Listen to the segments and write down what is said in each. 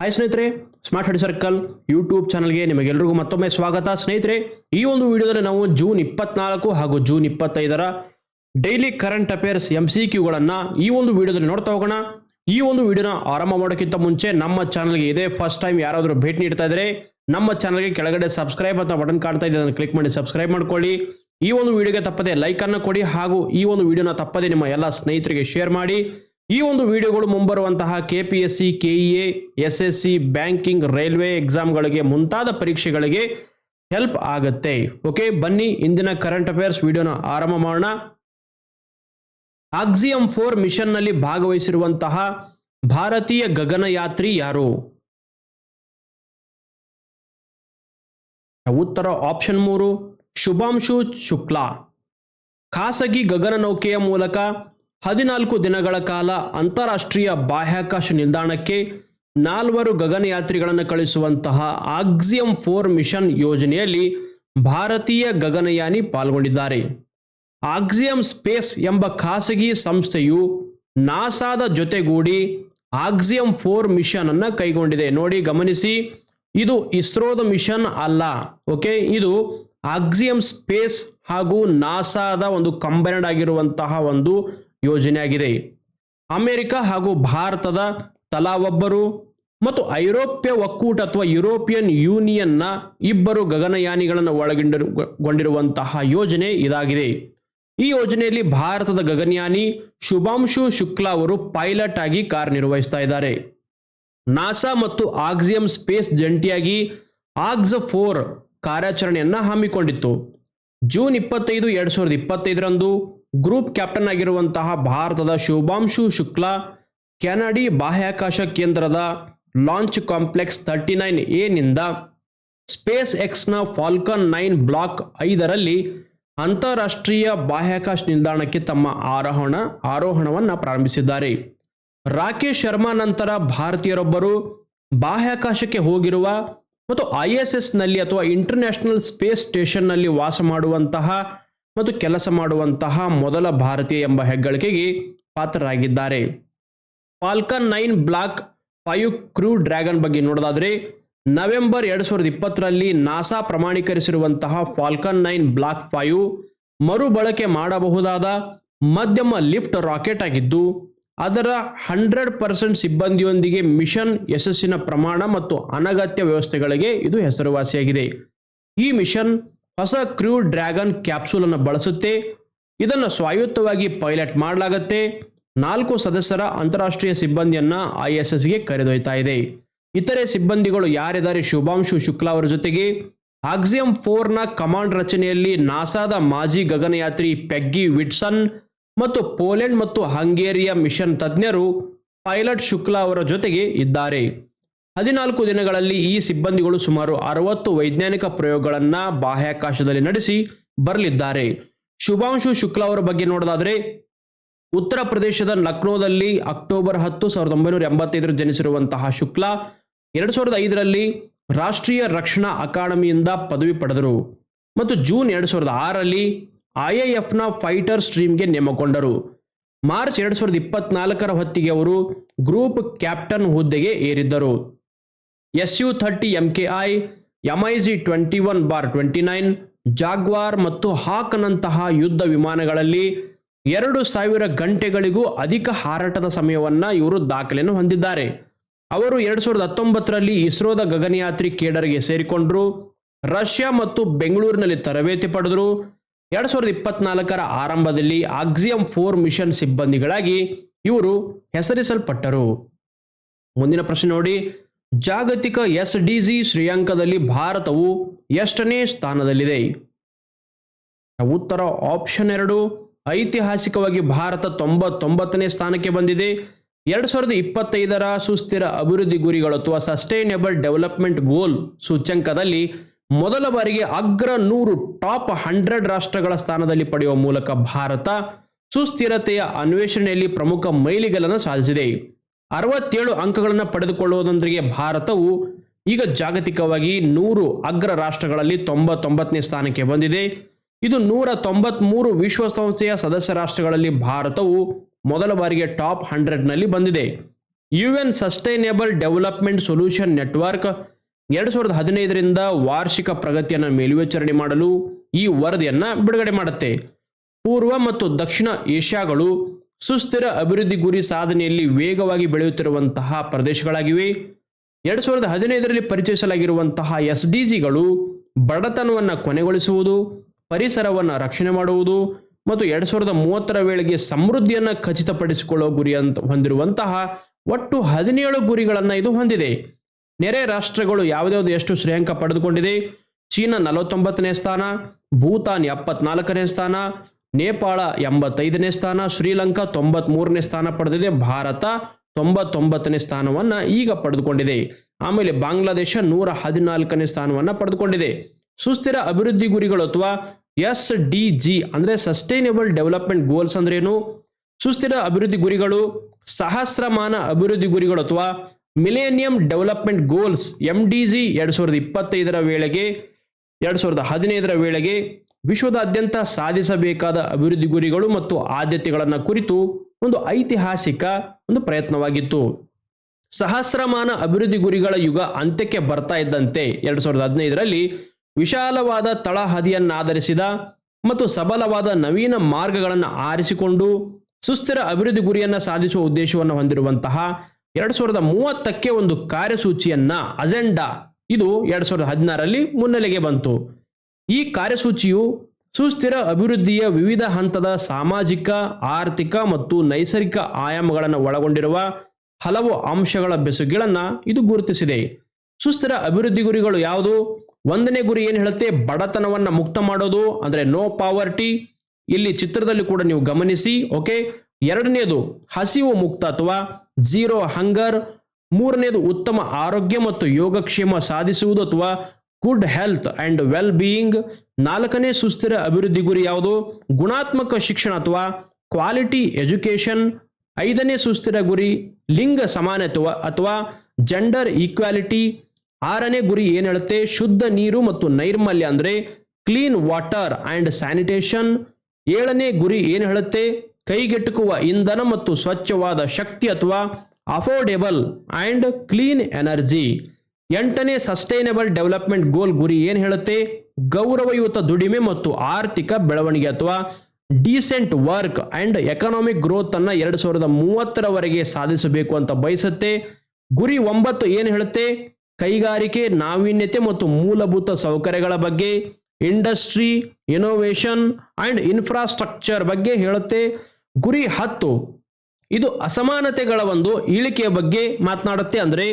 Hi ಸ್ನೇಹಿತರೆ smart head circle YouTube ಚಾನಲ್ಗೆ ನಿಮಗೆಲ್ಲರಿಗೂ ಮತ್ತೊಮ್ಮೆ ಸ್ವಾಗತ. ಸ್ನೇಹಿತರೆ, ಈ ಒಂದು ವಿಡಿಯೋದಲ್ಲಿ ನಾವು ಜೂನ್ ಇಪ್ಪತ್ನಾಲ್ಕು ಹಾಗೂ ಜೂನ್ ಇಪ್ಪತ್ತೈದರ daily current affairs M C ಕ್ಯೂಗಳನ್ನು ಈ ಒಂದು ವಿಡಿಯೋದಲ್ಲಿ ನೋಡ್ತಾ ಹೋಗೋಣ. ಈ ಒಂದು ವಿಡಿಯೋನ ಆರಂಭ ಮಾಡೋಕ್ಕಿಂತ ಮುಂಚೆ ನಮ್ಮ ಚಾನಲ್ಗೆ ಇದೇ ಫಸ್ಟ್ ಟೈಮ್ ಯಾರಾದರೂ ಭೇಟಿ ನೀಡ್ತಾ ಇದ್ದರೆ ನಮ್ಮ ಚಾನಲ್ಗೆ ಕೆಳಗಡೆ ಸಬ್ಸ್ಕ್ರೈಬ್ ಅಂತ ಬಟನ್ ಕಾಣ್ತಾ ಇದೆ, ಅದನ್ನು ಕ್ಲಿಕ್ ಮಾಡಿ ಸಬ್ಸ್ಕ್ರೈಬ್ ಮಾಡ್ಕೊಳ್ಳಿ. ಈ ಒಂದು ವಿಡಿಯೋಗೆ ತಪ್ಪದೆ ಲೈಕನ್ನು ಕೊಡಿ ಹಾಗೂ ಈ ಒಂದು ವಿಡಿಯೋನ ತಪ್ಪದೆ ನಿಮ್ಮ ಎಲ್ಲ ಸ್ನೇಹಿತರಿಗೆ ಶೇರ್ ಮಾಡಿ. ಈ ಒಂದು ವಿಡಿಯೋಗಳು ಮುಂಬರುವಂತಹ K P S C KEA S S C banking, railway ಎಕ್ಸಾಮ್ಗಳಿಗೆ ಮುಂತಾದ ಪರೀಕ್ಷೆಗಳಿಗೆ ಹೆಲ್ಪ್ ಆಗುತ್ತೆ. ಓಕೆ ಬನ್ನಿ, ಇಂದಿನ ಕರೆಂಟ್ ಅಫೇರ್ಸ್ ವಿಡಿಯೋನ ಆರಂಭ ಮಾಡೋಣ. ಆಕ್ಸಿಯಂ ಫೋರ್ ಮಿಷನ್ನಲ್ಲಿ ಭಾಗವಹಿಸಿರುವಂತಹ ಭಾರತೀಯ ಗಗನಯಾತ್ರಿ ಯಾರು? ಉತ್ತರ ಆಪ್ಷನ್ ಮೂರು, ಶುಭಾಂಶು ಶುಕ್ಲಾ. ಖಾಸಗಿ ಗಗನ ನೌಕೆಯ ಮೂಲಕ ಹದಿನಾಲ್ಕು ದಿನಗಳ ಕಾಲ ಅಂತಾರಾಷ್ಟ್ರೀಯ ಬಾಹ್ಯಾಕಾಶ ನಿಲ್ದಾಣಕ್ಕೆ ನಾಲ್ವರು ಗಗನಯಾತ್ರಿಗಳನ್ನು ಕಳಿಸುವಂತಹ ಆಕ್ಸಿಯಂ ಫೋರ್ ಮಿಷನ್ ಯೋಜನೆಯಲ್ಲಿ ಭಾರತೀಯ ಗಗನಯಾನಿ ಪಾಲ್ಗೊಂಡಿದ್ದಾರೆ. ಆಕ್ಸಿಯಂ ಸ್ಪೇಸ್ ಎಂಬ ಖಾಸಗಿ ಸಂಸ್ಥೆಯು ನಾಸಾದ ಜೊತೆಗೂಡಿ ಆಕ್ಸಿಯಂ ಫೋರ್ ಮಿಷನ್ ಅನ್ನು ಕೈಗೊಂಡಿದೆ. ನೋಡಿ, ಗಮನಿಸಿ, ಇದು ಇಸ್ರೋದ ಮಿಷನ್ ಅಲ್ಲ, ಓಕೆ? ಇದು ಆಕ್ಸಿಯಂ ಸ್ಪೇಸ್ ಹಾಗೂ ನಾಸಾದ ಒಂದು ಕಂಬೈನ್ಡ್ ಆಗಿರುವಂತಹ ಒಂದು ಯೋಜನೆಯಾಗಿದೆ. ಅಮೆರಿಕ ಹಾಗೂ ಭಾರತದ ತಲಾ ಒಬ್ಬರು ಮತ್ತು ಐರೋಪ್ಯ ಒಕ್ಕೂಟ ಅಥವಾ ಯುರೋಪಿಯನ್ ಯೂನಿಯನ್ನ ಇಬ್ಬರು ಗಗನಯಾನಿಗಳನ್ನು ಒಳಗೊಂಡಿರುವಂತಹ ಯೋಜನೆ ಇದಾಗಿದೆ. ಈ ಯೋಜನೆಯಲ್ಲಿ ಭಾರತದ ಗಗನಯಾನಿ ಶುಭಾಂಶು ಶುಕ್ಲಾ ಅವರು ಪೈಲಟ್ ಆಗಿ ಕಾರ್ಯನಿರ್ವಹಿಸ್ತಾ ಇದ್ದಾರೆ. ನಾಸಾ ಮತ್ತು ಆಕ್ಸಿಯಂ ಸ್ಪೇಸ್ ಜಂಟಿಯಾಗಿ ಆಗ್ಸ್ ಫೋರ್ ಕಾರ್ಯಾಚರಣೆಯನ್ನ ಹಮ್ಮಿಕೊಂಡಿತ್ತು. ಜೂನ್ ಇಪ್ಪತ್ತೈದು, ಎರಡ್ ಸಾವಿರದ ಇಪ್ಪತ್ತೈದರಂದು ಗ್ರೂಪ್ ಕ್ಯಾಪ್ಟನ್ ಆಗಿರುವಂತಹ ಭಾರತದ ಶುಭಾಂಶು ಶುಕ್ಲಾ, ಕೆನಡಿ ಬಾಹ್ಯಾಕಾಶ ಕೇಂದ್ರದ launch complex thirty nine A ನಿಂದ ಸ್ಪೇಸ್ ಎಕ್ಸ್ನ ಫಾಲ್ಕನ್ ನೈನ್ ಬ್ಲಾಕ್ ಐದರಲ್ಲಿ ಅಂತಾರಾಷ್ಟ್ರೀಯ ಬಾಹ್ಯಾಕಾಶ ನಿಲ್ದಾಣಕ್ಕೆ ತಮ್ಮ ಆರೋಹಣ, ಆರೋಹಣವನ್ನು ಪ್ರಾರಂಭಿಸಿದ್ದಾರೆ. ರಾಕೇಶ್ ಶರ್ಮಾ ನಂತರ ಭಾರತೀಯರೊಬ್ಬರು ಬಾಹ್ಯಾಕಾಶಕ್ಕೆ ಹೋಗಿರುವ ಮತ್ತು ಐ ಎಸ್ ಎಸ್ನಲ್ಲಿ ಅಥವಾ ಇಂಟರ್ನ್ಯಾಷನಲ್ ಸ್ಪೇಸ್ ಸ್ಟೇಷನ್ನಲ್ಲಿ ವಾಸ ಮಾಡುವಂತಹ ಮತ್ತು ಕೆಲಸ ಮಾಡುವಂತಹ ಮೊದಲ ಭಾರತೀಯ ಎಂಬ ಹೆಗ್ಗಳಿಕೆಗೆ ಪಾತ್ರರಾಗಿದ್ದಾರೆ. Falcon nine block five crew Dragon ಬಗ್ಗೆ ನೋಡೋದಾದ್ರೆ, ನವೆಂಬರ್ ಎರಡು ಸಾವಿರದ ಇಪ್ಪತ್ತರಲ್ಲಿ ನಾಸಾ ಪ್ರಮಾಣೀಕರಿಸಿರುವಂತಹ ಫಾಲ್ಕನ್ ನೈನ್ ಬ್ಲಾಕ್ ಫೈವ್ ಮರುಬಳಕೆ ಮಾಡಬಹುದಾದ ಮಧ್ಯಮ ಲಿಫ್ಟ್ ರಾಕೆಟ್ ಆಗಿದ್ದು, ಅದರ ಹಂಡ್ರೆಡ್ ಪರ್ಸೆಂಟ್ ಸಿಬ್ಬಂದಿಯೊಂದಿಗೆ ಮಿಷನ್ ಯಶಸ್ಸಿನ ಪ್ರಮಾಣ ಮತ್ತು ಅನಗತ್ಯ ವ್ಯವಸ್ಥೆಗಳಿಗೆ ಇದು ಹೆಸರುವಾಸಿಯಾಗಿದೆ. ಈ ಮಿಷನ್ ಹೊಸ ಕ್ರೂ ಡ್ರ್ಯಾಗನ್ ಕ್ಯಾಪ್ಸೂಲ್ ಅನ್ನು ಬಳಸುತ್ತೆ. ಇದನ್ನು ಸ್ವಾಯತ್ತವಾಗಿ ಪೈಲಟ್ ಮಾಡಲಾಗುತ್ತೆ. ನಾಲ್ಕು ಸದಸ್ಯರ ಅಂತಾರಾಷ್ಟ್ರೀಯ ಸಿಬ್ಬಂದಿಯನ್ನ ಐ ಎಸ್ ಎಸ್ಗೆ ಕರೆದೊಯ್ತಾ ಇದೆ. ಇತರೆ ಸಿಬ್ಬಂದಿಗಳು ಯಾರಿದ್ದಾರೆ ಶುಭಾಂಶು ಶುಕ್ಲಾ ಅವರ ಜೊತೆಗೆ. ಆಕ್ಸಿಯಂ ಫೋರ್ನ ಕಮಾಂಡ್ ರಚನೆಯಲ್ಲಿ ನಾಸಾದ ಮಾಜಿ ಗಗನಯಾತ್ರಿ ಪೆಗ್ಗಿ ವಿಟ್ಸನ್ ಮತ್ತು ಪೋಲೆಂಡ್ ಮತ್ತು ಹಂಗೇರಿಯ ಮಿಷನ್ ತಜ್ಞರು ಪೈಲಟ್ ಶುಕ್ಲಾ ಅವರ ಜೊತೆಗೆ ಇದ್ದಾರೆ. ಹದಿನಾಲ್ಕು ದಿನಗಳಲ್ಲಿ ಈ ಸಿಬ್ಬಂದಿಗಳು ಸುಮಾರು ಅರವತ್ತು ವೈಜ್ಞಾನಿಕ ಪ್ರಯೋಗಗಳನ್ನ ಬಾಹ್ಯಾಕಾಶದಲ್ಲಿ ನಡೆಸಿ ಬರಲಿದ್ದಾರೆ. ಶುಭಾಂಶು ಶುಕ್ಲಾ ಅವರ ಬಗ್ಗೆ ನೋಡೋದಾದ್ರೆ, ಉತ್ತರ ಪ್ರದೇಶದ ಲಕ್ನೋದಲ್ಲಿ ಅಕ್ಟೋಬರ್ ಹತ್ತು ಸಾವಿರದ ಒಂಬೈನೂರ ಎಂಬತ್ತೈದರ ಜನಿಸಿರುವಂತಹ ಶುಕ್ಲಾ ಎರಡು ಸಾವಿರದ ಐದರಲ್ಲಿ ರಾಷ್ಟ್ರೀಯ ರಕ್ಷಣಾ ಅಕಾಡೆಮಿಯಿಂದ ಪದವಿ ಪಡೆದರು ಮತ್ತು ಜೂನ್ ಎರಡು ಸಾವಿರದ ಆರರಲ್ಲಿ ಐಎಎಫ್ನ ಫೈಟರ್ ಸ್ಟ್ರೀಮ್ಗೆ ನೇಮಕೊಂಡರು ಮಾರ್ಚ್ ಎರಡು ಸಾವಿರದ ಇಪ್ಪತ್ನಾಲ್ಕರ ಹೊತ್ತಿಗೆ ಅವರು ಗ್ರೂಪ್ ಕ್ಯಾಪ್ಟನ್ ಹುದ್ದೆಗೆ ಏರಿದ್ದರು. S U thirty M K I MiG twenty one bar twenty nine, Jaguar ಮತ್ತು ಹಾಕ್ನಂತಹ ಯುದ್ಧ ವಿಮಾನಗಳಲ್ಲಿ ಎರಡು ಸಾವಿರ ಗಂಟೆಗಳಿಗೂ ಅಧಿಕ ಹಾರಾಟದ ಸಮಯವನ್ನು ಇವರು ದಾಖಲೆಯನ್ನು ಹೊಂದಿದ್ದಾರೆ. ಅವರು ಎರಡು ಸಾವಿರದ ಹತ್ತೊಂಬತ್ತರಲ್ಲಿ ಇಸ್ರೋದ ಗಗನಯಾತ್ರಿ ಕೇಡರ್ಗೆ ಸೇರಿಕೊಂಡರು, ರಷ್ಯಾ ಮತ್ತು ಬೆಂಗಳೂರಿನಲ್ಲಿ ತರಬೇತಿ ಪಡೆದರು. ಎರಡು ಸಾವಿರದ ಇಪ್ಪತ್ನಾಲ್ಕರ ಆರಂಭದಲ್ಲಿ ಆಕ್ಸಿಯಂ ಫೋರ್ ಮಿಷನ್ ಸಿಬ್ಬಂದಿಗಳಾಗಿ ಇವರು ಹೆಸರಿಸಲ್ಪಟ್ಟರು. ಮುಂದಿನ ಪ್ರಶ್ನೆ ನೋಡಿ ಜಾಗತಿಕ ಎಸ್ ಡಿ ಜಿ ಶ್ರೇಯಾಂಕದಲ್ಲಿ ಭಾರತವು ಎಷ್ಟನೇ ಸ್ಥಾನದಲ್ಲಿದೆ? ಉತ್ತರ ಆಪ್ಷನ್ ಎರಡು, ಐತಿಹಾಸಿಕವಾಗಿ ಭಾರತ ತೊಂಬತ್ತೊಂಬತ್ತನೇ ಸ್ಥಾನಕ್ಕೆ ಬಂದಿದೆ. ಎರಡು ಸಾವಿರದ ಇಪ್ಪತ್ತೈದರ ಸುಸ್ಥಿರ ಅಭಿವೃದ್ಧಿ ಗುರಿಗಳು ಅಥವಾ ಸಸ್ಟೈನೇಬಲ್ ಡೆವಲಪ್ಮೆಂಟ್ ಗೋಲ್ ಸೂಚ್ಯಂಕದಲ್ಲಿ ಮೊದಲ ಬಾರಿಗೆ ಅಗ್ರ ನೂರು ಟಾಪ್ ಹಂಡ್ರೆಡ್ ರಾಷ್ಟ್ರಗಳ ಸ್ಥಾನದಲ್ಲಿ ಪಡೆಯುವ ಮೂಲಕ ಭಾರತ ಸುಸ್ಥಿರತೆಯ ಅನ್ವೇಷಣೆಯಲ್ಲಿ ಪ್ರಮುಖ ಮೈಲಿಗಲನ್ನು ಸಾಧಿಸಿದೆ. ಅರವತ್ತೇಳು ಅಂಕಗಳನ್ನು ಪಡೆದುಕೊಳ್ಳುವುದರೊಂದಿಗೆ ಭಾರತವು ಈಗ ಜಾಗತಿಕವಾಗಿ ನೂರು ಅಗ್ರ ರಾಷ್ಟ್ರಗಳಲ್ಲಿ ತೊಂಬತ್ತೊಂಬತ್ತನೇ ಸ್ಥಾನಕ್ಕೆ ಬಂದಿದೆ. ಇದು ನೂರ ತೊಂಬತ್ಮೂರು ವಿಶ್ವಸಂಸ್ಥೆಯ ಸದಸ್ಯ ರಾಷ್ಟ್ರಗಳಲ್ಲಿ ಭಾರತವು ಮೊದಲ ಬಾರಿಗೆ ಟಾಪ್ ಹಂಡ್ರೆಡ್ನಲ್ಲಿ ಬಂದಿದೆ. U N sustainable development solution network ಎರಡು ಸಾವಿರದ ಹದಿನೈದರಿಂದ ವಾರ್ಷಿಕ ಪ್ರಗತಿಯನ್ನು ಮೇಲ್ವಿಚಾರಣೆ ಮಾಡಲು ಈ ವರದಿಯನ್ನು ಬಿಡುಗಡೆ ಮಾಡುತ್ತೆ. ಪೂರ್ವ ಮತ್ತು ದಕ್ಷಿಣ ಏಷ್ಯಾಗಳು ಸುಸ್ಥಿರ ಅಭಿವೃದ್ಧಿ ಗುರಿ ಸಾಧನೆಯಲ್ಲಿ ವೇಗವಾಗಿ ಬೆಳೆಯುತ್ತಿರುವಂತಹ ಪ್ರದೇಶಗಳಾಗಿವೆ. ಎರಡ್ ಸಾವಿರದ ಹದಿನೈದರಲ್ಲಿ ಪರಿಚಯಿಸಲಾಗಿರುವಂತಹ ಎಸ್ ಡಿ ಜಿಗಳು ಬಡತನವನ್ನು ಕೊನೆಗೊಳಿಸುವುದು, ಪರಿಸರವನ್ನು ರಕ್ಷಣೆ ಮಾಡುವುದು ಮತ್ತು ಎರಡ್ ಸಾವಿರದ ಮೂವತ್ತರ ವೇಳೆಗೆ ಸಮೃದ್ಧಿಯನ್ನು ಖಚಿತಪಡಿಸಿಕೊಳ್ಳುವ ಗುರಿ ಅಂತ ಹೊಂದಿರುವಂತಹ ಒಟ್ಟು ಹದಿನೇಳು ಗುರಿಗಳನ್ನು ಇದು ಹೊಂದಿದೆ. ನೆರೆ ರಾಷ್ಟ್ರಗಳು ಯಾವುದ್ಯಾವುದು ಎಷ್ಟು ಶ್ರೇಯಾಂಕ ಪಡೆದುಕೊಂಡಿದೆ? ಚೀನಾ ನಲವತ್ತೊಂಬತ್ತನೇ ಸ್ಥಾನ, ಭೂತಾನ್ ಎಪ್ಪತ್ನಾಲ್ಕನೇ ಸ್ಥಾನ ನೇಪಾಳ ಎಂಬತ್ತೈದನೇ ಸ್ಥಾನ, ಶ್ರೀಲಂಕಾ ತೊಂಬತ್ಮೂರನೇ ಸ್ಥಾನ ಪಡೆದಿದೆ. ಭಾರತ ತೊಂಬತ್ತೊಂಬತ್ತನೇ ಸ್ಥಾನವನ್ನು ಈಗ ಪಡೆದುಕೊಂಡಿದೆ. ಆಮೇಲೆ ಬಾಂಗ್ಲಾದೇಶ ನೂರ ಹದಿನಾಲ್ಕನೇ ಸ್ಥಾನವನ್ನು ಪಡೆದುಕೊಂಡಿದೆ. ಸುಸ್ಥಿರ ಅಭಿವೃದ್ಧಿ ಗುರಿಗಳು ಅಥವಾ ಎಸ್ ಡಿ ಜಿ ಅಂದರೆ ಸಸ್ಟೈನೇಬಲ್ ಡೆವಲಪ್ಮೆಂಟ್ ಗೋಲ್ಸ್ ಅಂದ್ರೇನು? ಸುಸ್ಥಿರ ಅಭಿವೃದ್ಧಿ ಗುರಿಗಳು, ಸಹಸ್ರಮಾನ ಅಭಿವೃದ್ಧಿ ಗುರಿಗಳು ಅಥವಾ millennium development goals M D G ಎರಡು ಸಾವಿರದ ಇಪ್ಪತ್ತೈದರ ವೇಳೆಗೆ, ಎರಡು ಸಾವಿರದ ಹದಿನೈದರ ವೇಳೆಗೆ ವಿಶ್ವದಾದ್ಯಂತ ಸಾಧಿಸಬೇಕಾದ ಅಭಿವೃದ್ಧಿ ಗುರಿಗಳು ಮತ್ತು ಆದ್ಯತೆಗಳನ್ನು ಕುರಿತು ಒಂದು ಐತಿಹಾಸಿಕ ಒಂದು ಪ್ರಯತ್ನವಾಗಿತ್ತು. ಸಹಸ್ರಮಾನ ಅಭಿವೃದ್ಧಿ ಗುರಿಗಳ ಯುಗ ಅಂತ್ಯಕ್ಕೆ ಬರ್ತಾ ಇದ್ದಂತೆ ಎರಡು ಸಾವಿರದ ಹದಿನೈದರಲ್ಲಿ ವಿಶಾಲವಾದ ತಳಹದಿಯನ್ನಾಧರಿಸಿದ ಮತ್ತು ಸಬಲವಾದ ನವೀನ ಮಾರ್ಗಗಳನ್ನು ಆರಿಸಿಕೊಂಡು ಸುಸ್ಥಿರ ಅಭಿವೃದ್ಧಿ ಗುರಿಯನ್ನು ಸಾಧಿಸುವ ಉದ್ದೇಶವನ್ನು ಹೊಂದಿರುವಂತಹ ಎರಡು ಸಾವಿರದ ಮೂವತ್ತಕ್ಕೆ ಒಂದು ಕಾರ್ಯಸೂಚಿಯನ್ನ ಅಜೆಂಡಾ ಇದು ಎರಡು ಸಾವಿರದ ಹದಿನಾರರಲ್ಲಿ ಮುನ್ನೆಲೆಗೆ ಬಂತು. ಈ ಕಾರ್ಯಸೂಚಿಯು ಸುಸ್ಥಿರ ಅಭಿವೃದ್ಧಿಯ ವಿವಿಧ ಹಂತದ ಸಾಮಾಜಿಕ, ಆರ್ಥಿಕ ಮತ್ತು ನೈಸರ್ಗಿಕ ಆಯಾಮಗಳನ್ನು ಒಳಗೊಂಡಿರುವ ಹಲವು ಅಂಶಗಳ ಬೆಸುಗೆಗಳನ್ನು ಇದು ಗುರುತಿಸಿದೆ. ಸುಸ್ಥಿರ ಅಭಿವೃದ್ಧಿ ಗುರಿಗಳು ಯಾವುದು? ಒಂದನೇ ಗುರಿ ಏನು ಹೇಳುತ್ತೆ? ಬಡತನವನ್ನು ಮುಕ್ತ ಮಾಡೋದು, ಅಂದರೆ ನೋ ಪಾವರ್ಟಿ ಇಲ್ಲಿ ಚಿತ್ರದಲ್ಲಿ ಕೂಡ ನೀವು ಗಮನಿಸಿ ಓಕೆ ಎರಡನೇದು ಹಸಿವು ಮುಕ್ತ ಅಥವಾ ಝೀರೋ ಹಂಗರ್ ಮೂರನೇದು ಉತ್ತಮ ಆರೋಗ್ಯ ಮತ್ತು ಯೋಗಕ್ಷೇಮ ಸಾಧಿಸುವುದು ಅಥವಾ good health and well being ನಾಲ್ಕನೇ ಸುಸ್ಥಿರ ಅಭಿವೃದ್ಧಿ ಗುರಿ ಯಾವುದು? ಗುಣಾತ್ಮಕ ಶಿಕ್ಷಣ ಅಥವಾ ಕ್ವಾಲಿಟಿ ಎಜುಕೇಷನ್ ಐದನೇ ಸುಸ್ಥಿರ ಗುರಿ, ಲಿಂಗ ಸಮಾನತ್ವ ಅಥವಾ ಜೆಂಡರ್ ಈಕ್ವಾಲಿಟಿ ಆರನೇ ಗುರಿ ಏನು ಹೇಳುತ್ತೆ? ಶುದ್ಧ ನೀರು ಮತ್ತು ನೈರ್ಮಲ್ಯ ಅಂದರೆ ಕ್ಲೀನ್ ವಾಟರ್ ಆ್ಯಂಡ್ ಸ್ಯಾನಿಟೇಷನ್ ಏಳನೇ ಗುರಿ ಏನು ಹೇಳುತ್ತೆ? ಕೈಗೆಟುಕುವ ಇಂಧನ ಮತ್ತು ಸ್ವಚ್ಛವಾದ ಶಕ್ತಿ ಅಥವಾ ಅಫೋರ್ಡೆಬಲ್ ಆ್ಯಂಡ್ ಕ್ಲೀನ್ ಎನರ್ಜಿ ಎಂಟನೇ ಸಸ್ಟೈನಬಲ್ ಡೆವಲಪ್ಮೆಂಟ್ ಗೋಲ್ ಗುರಿ ಏನು ಹೇಳುತ್ತೆ? ಗೌರವಯುತ ದುಡಿಮೆ ಮತ್ತು ಆರ್ಥಿಕ ಬೆಳವಣಿಗೆ ಅಥವಾ decent work and economic growth ಅನ್ನ ಎರಡು ಸಾವಿರದ ಮೂವತ್ತರವರೆಗೆ ಸಾಧಿಸಬೇಕು ಅಂತ ಬಯಸುತ್ತೆ. ಗುರಿ ಒಂಬತ್ತು ಏನು ಹೇಳುತ್ತೆ? ಕೈಗಾರಿಕೆ, ನಾವೀನ್ಯತೆ ಮತ್ತು ಮೂಲಭೂತ ಸೌಕರ್ಯಗಳ ಬಗ್ಗೆ ಇಂಡಸ್ಟ್ರಿ ಇನೋವೇಷನ್ ಅಂಡ್ ಇನ್ಫ್ರಾಸ್ಟ್ರಕ್ಚರ್ ಬಗ್ಗೆ ಹೇಳುತ್ತೆ. ಗುರಿ ಹತ್ತು ಇದು ಅಸಮಾನತೆಗಳ ಒಂದು ಇಳಿಕೆಯ ಬಗ್ಗೆ ಮಾತನಾಡುತ್ತೆ ಅಂದರೆ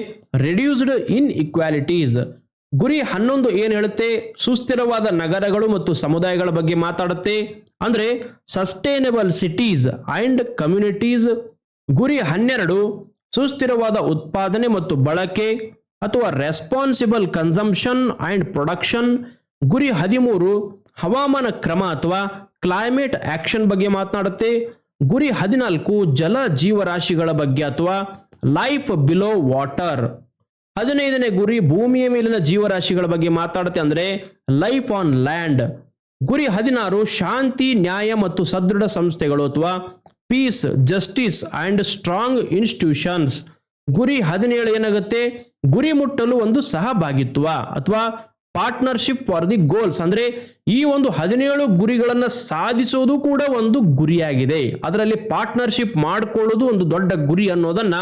ರೆಡ್ಯೂಸ್ಡ್ ಇನ್ ಇಕ್ವಾಲಿಟೀಸ್ ಗುರಿ ಹನ್ನೊಂದು ಏನು ಹೇಳುತ್ತೆ? ಸುಸ್ಥಿರವಾದ ನಗರಗಳು ಮತ್ತು ಸಮುದಾಯಗಳ ಬಗ್ಗೆ ಮಾತಾಡುತ್ತೆ. ಅಂದರೆ ಸಸ್ಟೈನಬಲ್ ಸಿಟೀಸ್ ಆ್ಯಂಡ್ ಕಮ್ಯುನಿಟೀಸ್ ಗುರಿ ಹನ್ನೆರಡು, ಸುಸ್ಥಿರವಾದ ಉತ್ಪಾದನೆ ಮತ್ತು ಬಳಕೆ ಅಥವಾ ರೆಸ್ಪಾನ್ಸಿಬಲ್ ಕನ್ಸಂಪ್ಷನ್ ಆ್ಯಂಡ್ ಪ್ರೊಡಕ್ಷನ್ ಗುರಿ ಹದಿಮೂರು, ಹವಾಮಾನ ಕ್ರಮ ಅಥವಾ ಕ್ಲೈಮೇಟ್ ಆಕ್ಷನ್ ಬಗ್ಗೆ ಮಾತನಾಡುತ್ತೆ. ಗುರಿ ಹದಿನಾಲ್ಕು ಜಲ ಜೀವರಾಶಿಗಳ ಬಗ್ಗೆ ಅಥವಾ ಲೈಫ್ ಬಿಲೋ ವಾಟರ್ ಹದಿನೈದನೇ ಗುರಿ ಭೂಮಿಯ ಮೇಲಿನ ಜೀವರಾಶಿಗಳ ಬಗ್ಗೆ ಮಾತಾಡುತ್ತೆ ಅಂದರೆ ಲೈಫ್ ಆನ್ ಲ್ಯಾಂಡ್ ಗುರಿ ಹದಿನಾರು ಶಾಂತಿ, ನ್ಯಾಯ ಮತ್ತು ಸದೃಢ ಸಂಸ್ಥೆಗಳು ಅಥವಾ peace justice and strong institutions ಗುರಿ ಹದಿನೇಳು ಏನಾಗುತ್ತೆ? ಗುರಿ ಮುಟ್ಟಲು ಒಂದು ಸಹಭಾಗಿತ್ವ ಅಥವಾ ಪಾರ್ಟ್ನರ್ಶಿಪ್ ಫಾರ್ ದಿ ಗೋಲ್ಸ್ ಅಂದ್ರೆ ಈ ಒಂದು ಹದಿನೇಳು ಗುರಿಗಳನ್ನು ಸಾಧಿಸೋದು ಕೂಡ ಒಂದು ಗುರಿಯಾಗಿದೆ. ಅದರಲ್ಲಿ ಪಾರ್ಟ್ನರ್ಶಿಪ್ ಮಾಡಿಕೊಳ್ಳೋದು ಒಂದು ದೊಡ್ಡ ಗುರಿ ಅನ್ನೋದನ್ನ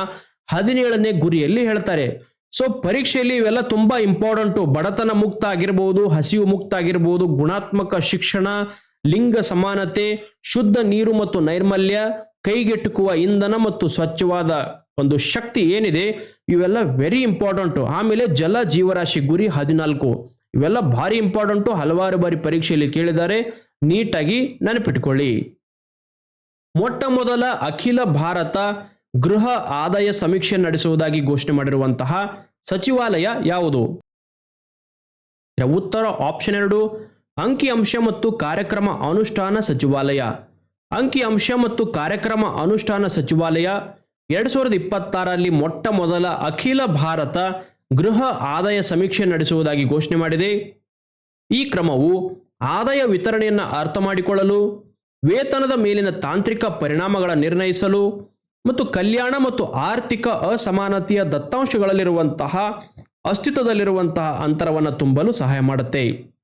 ಹದಿನೇಳನೇ ಗುರಿಯಲ್ಲಿ ಹೇಳ್ತಾರೆ. ಸೊ ಪರೀಕ್ಷೆಯಲ್ಲಿ ಇವೆಲ್ಲ ತುಂಬಾ ಇಂಪಾರ್ಟೆಂಟು ಬಡತನ ಮುಕ್ತ ಆಗಿರ್ಬೋದು, ಹಸಿವು ಮುಕ್ತ ಆಗಿರ್ಬೋದು, ಗುಣಾತ್ಮಕ ಶಿಕ್ಷಣ, ಲಿಂಗ ಸಮಾನತೆ, ಶುದ್ಧ ನೀರು ಮತ್ತು ನೈರ್ಮಲ್ಯ, ಕೈಗೆಟುಕುವ ಇಂಧನ ಮತ್ತು ಸ್ವಚ್ಛವಾದ ಒಂದು ಶಕ್ತಿ ಏನಿದೆ, ಇವೆಲ್ಲ ವೆರಿ ಇಂಪಾರ್ಟೆಂಟು ಆಮೇಲೆ ಜಲ ಜೀವರಾಶಿ ಗುರಿ ಹದಿನಾಲ್ಕು. ಇವೆಲ್ಲ ಭಾರಿ ಇಂಪಾರ್ಟೆಂಟು ಹಲವಾರು ಬಾರಿ ಪರೀಕ್ಷೆಯಲ್ಲಿ ಕೇಳಿದ್ದಾರೆ. ನೀಟಾಗಿ ನೆನಪಿಟ್ಕೊಳ್ಳಿ. ಮೊಟ್ಟ ಮೊದಲ ಅಖಿಲ ಭಾರತ ಗೃಹ ಆದಾಯ ಸಮೀಕ್ಷೆ ನಡೆಸುವುದಾಗಿ ಘೋಷಣೆ ಮಾಡಿರುವಂತಹ ಸಚಿವಾಲಯ ಯಾವುದು? ಉತ್ತರ ಆಪ್ಷನ್ ಎರಡು ಅಂಕಿಅಂಶ ಮತ್ತು ಕಾರ್ಯಕ್ರಮ ಅನುಷ್ಠಾನ ಸಚಿವಾಲಯ. ಅಂಕಿಅಂಶ ಮತ್ತು ಕಾರ್ಯಕ್ರಮ ಅನುಷ್ಠಾನ ಸಚಿವಾಲಯ, ಎರಡು ಸಾವಿರದ ಇಪ್ಪತ್ತಾರರಲ್ಲಿ ಮೊಟ್ಟ ಮೊದಲ ಅಖಿಲ ಭಾರತ ಗೃಹ ಆದಾಯ ಸಮೀಕ್ಷೆ ನಡೆಸುವುದಾಗಿ ಘೋಷಣೆ ಮಾಡಿದೆ. ಈ ಕ್ರಮವು ಆದಾಯ ವಿತರಣೆಯನ್ನು ಅರ್ಥ ಮಾಡಿಕೊಳ್ಳಲು, ವೇತನದ ಮೇಲಿನ ತಾಂತ್ರಿಕ ಪರಿಣಾಮಗಳ ನಿರ್ಣಯಿಸಲು ಮತ್ತು ಕಲ್ಯಾಣ ಮತ್ತು ಆರ್ಥಿಕ ಅಸಮಾನತೆಯ ದತ್ತಾಂಶಗಳಲ್ಲಿರುವಂತಹ, ಅಸ್ತಿತ್ವದಲ್ಲಿರುವಂತಹ ಅಂತರವನ್ನು ತುಂಬಲು ಸಹಾಯ ಮಾಡುತ್ತೆ.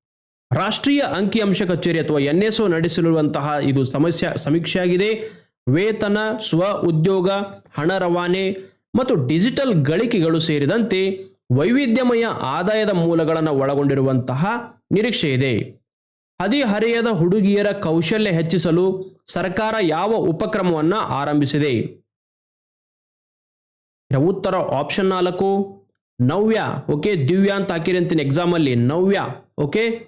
ರಾಷ್ಟ್ರೀಯ ಅಂಕಿಅಂಶ ಕಚೇರಿ ಅಥವಾ ಎನ್ ಎಸ್ ಒ ನಡೆಸಿರುವಂತಹ ಇದು ಸಮಸ್ಯೆ, ಸಮೀಕ್ಷೆಯಾಗಿದೆ. ವೇತನ, ಸ್ವ ಉದ್ಯೋಗ, ಹಣ ರವಾನೆ ಮತ್ತು ಡಿಜಿಟಲ್ ಗಳಿಕೆಗಳು ಸೇರಿದಂತೆ ವೈವಿಧ್ಯಮಯ ಆದಾಯದ ಮೂಲಗಳನ್ನು ಒಳಗೊಂಡಿರುವಂತಹ ನಿರೀಕ್ಷೆ ಇದೆ. ಹದಿಹರೆಯದ ಹುಡುಗಿಯರ ಕೌಶಲ್ಯ ಹೆಚ್ಚಿಸಲು ಸರ್ಕಾರ ಯಾವ ಉಪಕ್ರಮವನ್ನು ಆರಂಭಿಸಿದೆ? ಉತ್ತರ ಆಪ್ಷನ್ ನಾಲ್ಕು, ನವ್ಯ, ಓಕೆ, ದಿವ್ಯ ಅಂತ ಅಂತೀನಿ ಎಕ್ಸಾಮಲ್ಲಿ ನವ್ಯ, ಓಕೆ,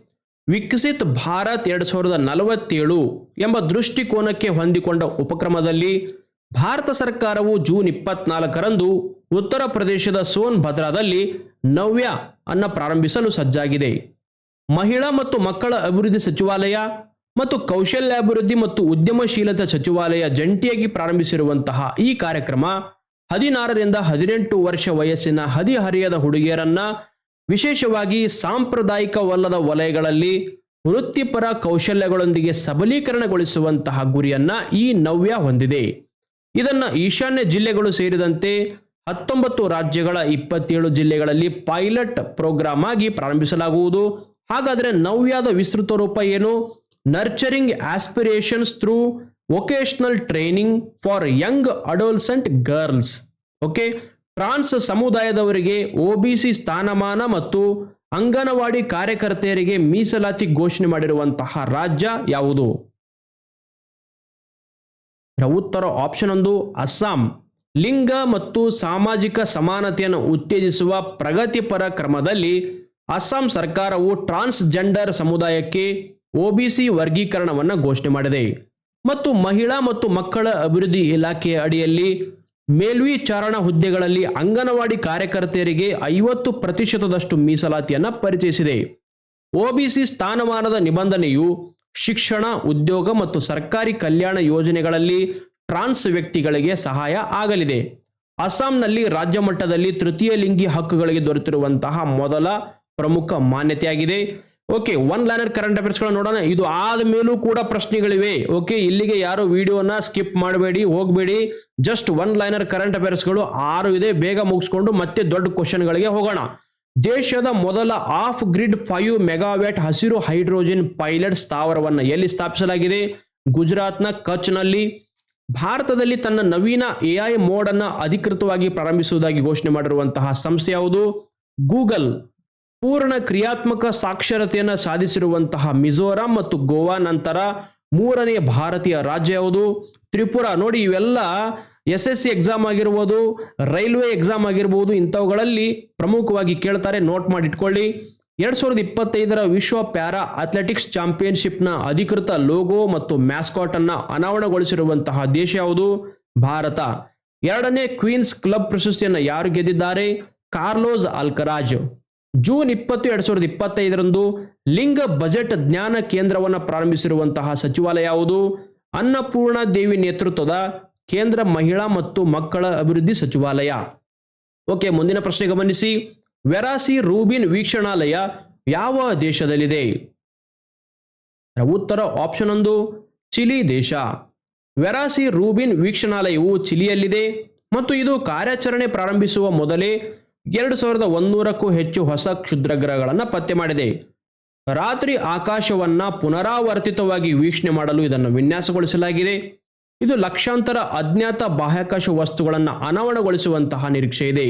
ವಿಕಸಿತ್ ಭಾರತ್ ಎರಡು ಸಾವಿರದ ನಲವತ್ತೇಳು ಎಂಬ ದೃಷ್ಟಿಕೋನಕ್ಕೆ ಹೊಂದಿಕೊಂಡ ಉಪಕ್ರಮದಲ್ಲಿ ಭಾರತ ಸರ್ಕಾರವು ಜೂನ್ ಇಪ್ಪತ್ನಾಲ್ಕರಂದು ಉತ್ತರ ಪ್ರದೇಶದ ಸೋನ್ ಭದ್ರಾದಲ್ಲಿ ನವ್ಯ ಅನ್ನ ಪ್ರಾರಂಭಿಸಲು ಸಜ್ಜಾಗಿದೆ. ಮಹಿಳಾ ಮತ್ತು ಮಕ್ಕಳ ಅಭಿವೃದ್ಧಿ ಸಚಿವಾಲಯ ಮತ್ತು ಕೌಶಲ್ಯಾಭಿವೃದ್ಧಿ ಮತ್ತು ಉದ್ಯಮಶೀಲತಾ ಸಚಿವಾಲಯ ಜಂಟಿಯಾಗಿ ಪ್ರಾರಂಭಿಸಿರುವಂತಹ ಈ ಕಾರ್ಯಕ್ರಮ ಹದಿನಾರರಿಂದ ಹದಿನೆಂಟು ವರ್ಷ ವಯಸ್ಸಿನ ಹದಿಹರಿಯದ ಹುಡುಗಿಯರನ್ನ ವಿಶೇಷವಾಗಿ ಸಾಂಪ್ರದಾಯಿಕವಲ್ಲದ ವಲಯಗಳಲ್ಲಿ ವೃತ್ತಿಪರ ಕೌಶಲ್ಯಗಳೊಂದಿಗೆ ಸಬಲೀಕರಣಗೊಳಿಸುವಂತಹ ಗುರಿಯನ್ನ ಈ ನವ್ಯ ಹೊಂದಿದೆ. ಇದನ್ನ ಈಶಾನ್ಯ ಜಿಲ್ಲೆಗಳು ಸೇರಿದಂತೆ ಹತ್ತೊಂಬತ್ತು ರಾಜ್ಯಗಳ ಇಪ್ಪತ್ತೇಳು ಜಿಲ್ಲೆಗಳಲ್ಲಿ ಪೈಲಟ್ ಪ್ರೋಗ್ರಾಮ್ ಆಗಿ ಪ್ರಾರಂಭಿಸಲಾಗುವುದು. ಹಾಗಾದರೆ ನವ್ಯಾದ ವಿಸ್ತೃತ ರೂಪ ಏನು? Nurturing aspirations through vocational training for young adolescent girls. Okay? Trans ಸಮುದಾಯದವರಿಗೆ ಒಬಿಸಿ ಸ್ಥಾನಮಾನ ಮತ್ತು ಅಂಗನವಾಡಿ ಕಾರ್ಯಕರ್ತೆಯರಿಗೆ ಮೀಸಲಾತಿ ಘೋಷಣೆ ಮಾಡಿರುವಂತಹ ರಾಜ್ಯ ಯಾವುದು? ಉತ್ತರ ಆಪ್ಷನ್ ಒಂದು ಅಸ್ಸಾಂ. ಲಿಂಗ ಮತ್ತು ಸಾಮಾಜಿಕ ಸಮಾನತೆಯನ್ನು ಉತ್ತೇಜಿಸುವ ಪ್ರಗತಿಪರ ಕ್ರಮದಲ್ಲಿ ಅಸ್ಸಾಂ ಸರ್ಕಾರವು ಟ್ರಾನ್ಸ್ಜೆಂಡರ್ ಸಮುದಾಯಕ್ಕೆ ಒಬಿಸಿ ವರ್ಗೀಕರಣವನ್ನು ಘೋಷಣೆ ಮಾಡಿದೆ. ಮತ್ತು ಮಹಿಳಾ ಮತ್ತು ಮಕ್ಕಳ ಅಭಿವೃದ್ಧಿ ಇಲಾಖೆಯ ಅಡಿಯಲ್ಲಿ ಮೇಲ್ವಿಚಾರಣ ಹುದ್ದೆಗಳಲ್ಲಿ ಅಂಗನವಾಡಿ ಕಾರ್ಯಕರ್ತೆಯರಿಗೆ ಐವತ್ತು ಪ್ರತಿಶತದಷ್ಟು ಮೀಸಲಾತಿಯನ್ನು ಪರಿಚಯಿಸಿದೆ. ಒಬಿಸಿ ಸ್ಥಾನಮಾನದ ನಿಬಂಧನೆಯು ಶಿಕ್ಷಣ, ಉದ್ಯೋಗ ಮತ್ತು ಸರ್ಕಾರಿ ಕಲ್ಯಾಣ ಯೋಜನೆಗಳಲ್ಲಿ ಟ್ರಾನ್ಸ್ ವ್ಯಕ್ತಿಗಳಿಗೆ ಸಹಾಯ ಆಗಲಿದೆ. ಅಸ್ಸಾಂನಲ್ಲಿ ರಾಜ್ಯ ಮಟ್ಟದಲ್ಲಿ ತೃತೀಯ ಲಿಂಗಿ ಹಕ್ಕುಗಳಿಗೆ ದೊರೆತಿರುವಂತಹ ಮೊದಲ ಪ್ರಮುಖ ಮಾನ್ಯತೆಯಾಗಿದೆ. ಓಕೆ ಒನ್ ಲೈನರ್ ಕರೆಂಟ್ ಅಫೇರ್ಸ್ಗಳನ್ನ ನೋಡೋಣ. ಇದು ಆದ ಮೇಲೂ ಕೂಡ ಪ್ರಶ್ನೆಗಳಿವೆ. ಓಕೆ, ಇಲ್ಲಿಗೆ ಯಾರು ವಿಡಿಯೋನ ಸ್ಕಿಪ್ ಮಾಡಬೇಡಿ, ಹೋಗಬೇಡಿ. ಜಸ್ಟ್ ಒನ್ ಲೈನರ್ ಕರೆಂಟ್ ಅಫೇರ್ಸ್ಗಳು ಆರು ಇದೆ. ಬೇಗ ಮುಗಿಸ್ಕೊಂಡು ಮತ್ತೆ ದೊಡ್ಡ ಕ್ವಶನ್ಗಳಿಗೆ ಹೋಗೋಣ. ದೇಶದ ಮೊದಲ ಆಫ್ ಗ್ರಿಡ್ ಫೈವ್ ಮೆಗಾವ್ಯಾಟ್ ಹಸಿರು ಹೈಡ್ರೋಜನ್ ಪೈಲಟ್ ಸ್ಥಾವರವನ್ನು ಎಲ್ಲಿ ಸ್ಥಾಪಿಸಲಾಗಿದೆ? ಗುಜರಾತ್ನ ಕಚ್ನಲ್ಲಿ. ಭಾರತದಲ್ಲಿ ತನ್ನ ನವೀನ ಎಐ ಮೋಡ್ ಅನ್ನ ಅಧಿಕೃತವಾಗಿ ಪ್ರಾರಂಭಿಸುವುದಾಗಿ ಘೋಷಣೆ ಮಾಡಿರುವಂತಹ ಸಂಸ್ಥೆ ಯಾವುದು? ಗೂಗಲ್. ಪೂರ್ಣ ಕ್ರಿಯಾತ್ಮಕ ಸಾಕ್ಷರತೆಯನ್ನು ಸಾಧಿಸಿರುವಂತಹ ಮಿಜೋರಾಂ ಮತ್ತು ಗೋವಾ ನಂತರ ಮೂರನೇ ಭಾರತೀಯ ರಾಜ್ಯ ಯಾವುದು? ತ್ರಿಪುರ. ನೋಡಿ ಇವೆಲ್ಲ ಎಸ್ ಎಸ್ ಸಿ ಎಕ್ಸಾಮ್ ಆಗಿರ್ಬೋದು, ರೈಲ್ವೆ ಎಕ್ಸಾಮ್ ಆಗಿರ್ಬೋದು, ಇಂಥವುಗಳಲ್ಲಿ ಪ್ರಮುಖವಾಗಿ ಕೇಳ್ತಾರೆ. ನೋಟ್ ಮಾಡಿ ಇಟ್ಕೊಳ್ಳಿ. ಎರಡ್ ಸಾವಿರದ ಇಪ್ಪತ್ತೈದರ ವಿಶ್ವ ಪ್ಯಾರಾ ಅಥ್ಲೆಟಿಕ್ಸ್ ಚಾಂಪಿಯನ್ಶಿಪ್ನ ಅಧಿಕೃತ ಲೋಗೋ ಮತ್ತು ಮ್ಯಾಸ್ಕಾಟ್ ಅನ್ನ ಅನಾವರಣಗೊಳಿಸಿರುವಂತಹ ದೇಶ ಯಾವುದು? ಭಾರತ. ಎರಡನೇ ಕ್ವೀನ್ಸ್ ಕ್ಲಬ್ ಪ್ರಶಸ್ತಿಯನ್ನು ಯಾರು ಗೆದ್ದಿದ್ದಾರೆ? ಕಾರ್ಲೋಸ್ ಅಲ್ಕರಾಜ್ ಜೂನ್ ಇಪ್ಪತ್ತು, ಎರಡ್ ಸಾವಿರದ ಇಪ್ಪತ್ತೈದರಂದು ಲಿಂಗ ಬಜೆಟ್ ಜ್ಞಾನ ಕೇಂದ್ರವನ್ನು ಪ್ರಾರಂಭಿಸಿರುವಂತಹ ಸಚಿವಾಲಯ ಯಾವುದು? ಅನ್ನಪೂರ್ಣ ದೇವಿ ನೇತೃತ್ವದ ಕೇಂದ್ರ ಮಹಿಳಾ ಮತ್ತು ಮಕ್ಕಳ ಅಭಿವೃದ್ಧಿ ಸಚಿವಾಲಯ. ಓಕೆ, ಮುಂದಿನ ಪ್ರಶ್ನೆ ಗಮನಿಸಿ. ವೆರಾಸಿ ರೂಬಿನ್ ವೀಕ್ಷಣಾಲಯ ಯಾವ ದೇಶದಲ್ಲಿದೆ? ಉತ್ತರ ಆಪ್ಷನ್ ಒಂದು, ಚಿಲಿ ದೇಶ. ವೆರಾಸಿ ರೂಬಿನ್ ವೀಕ್ಷಣಾಲಯವು ಚಿಲಿಯಲ್ಲಿದೆ ಮತ್ತು ಇದು ಕಾರ್ಯಾಚರಣೆ ಪ್ರಾರಂಭಿಸುವ ಮೊದಲೇ ಎರಡು ಸಾವಿರದ ಒಂದೂರಕ್ಕೂ ಹೆಚ್ಚು ಹೊಸ ಕ್ಷುದ್ರಗ್ರಹಗಳನ್ನು ಪತ್ತೆ ಮಾಡಿದೆ. ರಾತ್ರಿ ಆಕಾಶವನ್ನ ಪುನರಾವರ್ತಿತವಾಗಿ ವೀಕ್ಷಣೆ ಮಾಡಲು ಇದನ್ನು ವಿನ್ಯಾಸಗೊಳಿಸಲಾಗಿದೆ. ಇದು ಲಕ್ಷಾಂತರ ಅಜ್ಞಾತ ಬಾಹ್ಯಾಕಾಶ ವಸ್ತುಗಳನ್ನು ಅನಾವರಣಗೊಳಿಸುವಂತಹ ನಿರೀಕ್ಷೆ ಇದೆ.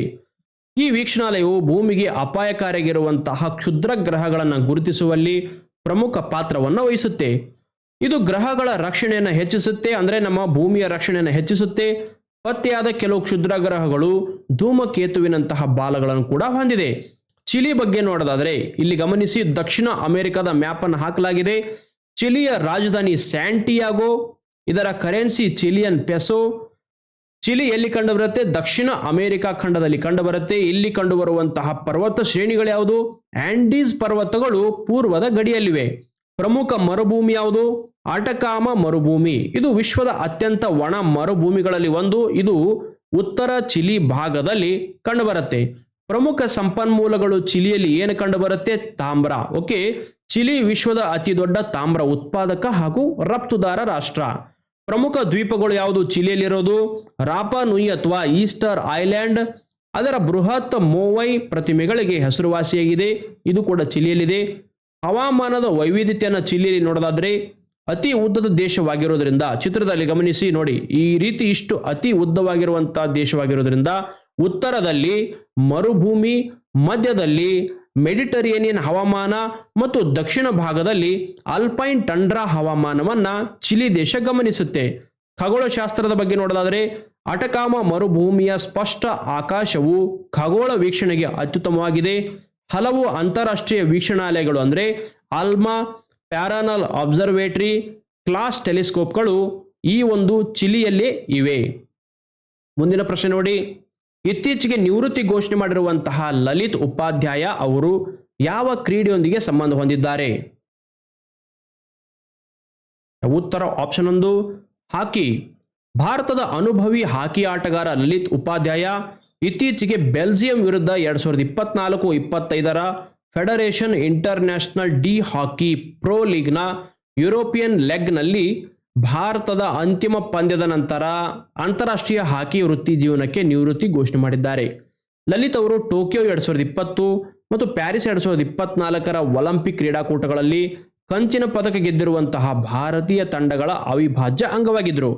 ಈ ವೀಕ್ಷಣಾಲಯವು ಭೂಮಿಗೆ ಅಪಾಯಕಾರಿಯಾಗಿರುವಂತಹ ಕ್ಷುದ್ರ ಗ್ರಹಗಳನ್ನು ಗುರುತಿಸುವಲ್ಲಿ ಪ್ರಮುಖ ಪಾತ್ರವನ್ನು ವಹಿಸುತ್ತೆ. ಇದು ಗ್ರಹಗಳ ರಕ್ಷಣೆಯನ್ನು ಹೆಚ್ಚಿಸುತ್ತೆ ಅಂದರೆ ನಮ್ಮ ಭೂಮಿಯ ರಕ್ಷಣೆಯನ್ನು ಹೆಚ್ಚಿಸುತ್ತೆ. ಪತ್ತೆಯಾದ ಕೆಲವು ಕ್ಷುದ್ರ ಗ್ರಹಗಳು ಧೂಮಕೇತುವಿನಂತಹ ಬಾಲಗಳನ್ನು ಕೂಡ ಹೊಂದಿದೆ. ಚಿಲಿ ಬಗ್ಗೆ ನೋಡೋದಾದರೆ ಇಲ್ಲಿ ಗಮನಿಸಿ ದಕ್ಷಿಣ ಅಮೆರಿಕದ ಮ್ಯಾಪ್ ಅನ್ನು ಹಾಕಲಾಗಿದೆ. ಚಿಲಿಯ ರಾಜಧಾನಿ ಸ್ಯಾಂಟಿಯಾಗೋ ಇದರ ಕರೆನ್ಸಿ ಚಿಲಿಯನ್ ಪೆಸೋ. ಚಿಲಿ ಎಲ್ಲಿ ಕಂಡುಬರುತ್ತೆ? ದಕ್ಷಿಣ ಅಮೆರಿಕ ಖಂಡದಲ್ಲಿ ಕಂಡುಬರುತ್ತೆ. ಇಲ್ಲಿ ಕಂಡುಬರುವಂತಹ ಪರ್ವತ ಶ್ರೇಣಿಗಳು ಯಾವುದು? ಆಂಡೀಸ್ ಪರ್ವತಗಳು ಪೂರ್ವದ ಗಡಿಯಲ್ಲಿವೆ. ಪ್ರಮುಖ ಮರುಭೂಮಿ ಯಾವುದು? ಆಟಕಾಮ ಮರುಭೂಮಿ. ಇದು ವಿಶ್ವದ ಅತ್ಯಂತ ಒಣ ಮರುಭೂಮಿಗಳಲ್ಲಿ ಒಂದು. ಇದು ಉತ್ತರ ಚಿಲಿ ಭಾಗದಲ್ಲಿ ಕಂಡುಬರುತ್ತೆ. ಪ್ರಮುಖ ಸಂಪನ್ಮೂಲಗಳು ಚಿಲಿಯಲ್ಲಿ ಏನು ಕಂಡುಬರುತ್ತೆ? ತಾಮ್ರ. ಓಕೆ. ಚಿಲಿ ವಿಶ್ವದ ಅತಿ ದೊಡ್ಡ ತಾಮ್ರ ಉತ್ಪಾದಕ ಹಾಗೂ ರಫ್ತುದಾರ ರಾಷ್ಟ್ರ. ಪ್ರಮುಖ ದ್ವೀಪಗಳು ಯಾವುದು? ಚಿಲಿಯಲ್ಲಿರೋದು, ರಾಪಾ ನುಯಿ ಅಥವಾ ಈಸ್ಟರ್ ಐಲ್ಯಾಂಡ್. ಅದರ ಬೃಹತ್ ಮೋವೈ ಪ್ರತಿಮೆಗಳಿಗೆ ಹೆಸರುವಾಸಿಯಾಗಿದೆ. ಇದು ಕೂಡ ಚಿಲಿಯಲ್ಲಿದೆ. ಹವಾಮಾನದ ವೈವಿಧ್ಯತೆಯನ್ನು ಚಿಲಿಯಲ್ಲಿ ನೋಡೋದಾದರೆ, ಅತಿ ಉದ್ದದ ದೇಶವಾಗಿರೋದ್ರಿಂದ, ಚಿತ್ರದಲ್ಲಿ ಗಮನಿಸಿ ನೋಡಿ. ಈ ರೀತಿ ಇಷ್ಟು ಅತಿ ಉದ್ದವಾಗಿರುವಂತಹ ದೇಶವಾಗಿರೋದ್ರಿಂದ, ಉತ್ತರದಲ್ಲಿ ಮರುಭೂಮಿ, ಮಧ್ಯದಲ್ಲಿ ಮೆಡಿಟರೇನಿಯನ್ ಹವಾಮಾನ ಮತ್ತು ದಕ್ಷಿಣ ಭಾಗದಲ್ಲಿ ಅಲ್ಪೈನ್ ಟಂಡ್ರಾ ಹವಾಮಾನವನ್ನ ಚಿಲಿ ದೇಶ ಗಮನಿಸುತ್ತೆ. ಖಗೋಳಶಾಸ್ತ್ರದ ಬಗ್ಗೆ ನೋಡೋದಾದರೆ, ಅಟಕಾಮ ಮರುಭೂಮಿಯ ಸ್ಪಷ್ಟ ಆಕಾಶವು ಖಗೋಳ ವೀಕ್ಷಣೆಗೆ ಅತ್ಯುತ್ತಮವಾಗಿದೆ. ಹಲವು ಅಂತಾರಾಷ್ಟ್ರೀಯ ವೀಕ್ಷಣಾಲಯಗಳು ಅಂದರೆ ಆಲ್ಮಾ, ಪ್ಯಾರಾನಲ್ ಅಬ್ಸರ್ವೇಟರಿ ಕ್ಲಾಸ್ ಟೆಲಿಸ್ಕೋಪ್ಗಳು ಈ ಒಂದು ಚಿಲಿಯಲ್ಲೇ ಇವೆ. ಮುಂದಿನ ಪ್ರಶ್ನೆ ನೋಡಿ. ಇತ್ತೀಚೆಗೆ ನಿವೃತ್ತಿ ಘೋಷಣೆ ಮಾಡಿರುವಂತಹ ಲಲಿತ್ ಉಪಾಧ್ಯಾಯ ಅವರು ಯಾವ ಕ್ರೀಡೆಯೊಂದಿಗೆ ಸಂಬಂಧ ಹೊಂದಿದ್ದಾರೆ? ಉತ್ತರ ಆಪ್ಷನ್ ಒಂದು, ಹಾಕಿ. ಭಾರತದ ಅನುಭವಿ ಹಾಕಿ ಆಟಗಾರ ಲಲಿತ್ ಉಪಾಧ್ಯಾಯ ಇತ್ತೀಚೆಗೆ ಬೆಲ್ಜಿಯಂ ವಿರುದ್ಧ ಎರಡ್ ಸಾವಿರದ ಇಪ್ಪತ್ನಾಲ್ಕು, ಇಪ್ಪತ್ತೈದರ federation international de hockey pro ಲೀಗ್ನ European ಲೆಗ್ನಲ್ಲಿ ಭಾರತದ ಅಂತಿಮ ಪಂದ್ಯದ ನಂತರ ಅಂತಾರಾಷ್ಟ್ರೀಯ ಹಾಕಿ ವೃತ್ತಿ ಜೀವನಕ್ಕೆ ನಿವೃತ್ತಿ ಘೋಷಣೆ ಮಾಡಿದ್ದಾರೆ. ಲಲಿತ್ ಅವರು ಟೋಕಿಯೋ ಎರಡ್ ಸಾವಿರದ ಇಪ್ಪತ್ತು ಮತ್ತು ಪ್ಯಾರಿಸ್ ಎರಡ್ ಸಾವಿರದ ಇಪ್ಪತ್ನಾಲ್ಕರ ಒಲಿಂಪಿಕ್ ಕ್ರೀಡಾಕೂಟಗಳಲ್ಲಿ ಕಂಚಿನ ಪದಕ ಗೆದ್ದಿರುವಂತಹ ಭಾರತೀಯ ತಂಡಗಳ ಅವಿಭಾಜ್ಯ ಅಂಗವಾಗಿದ್ದರು.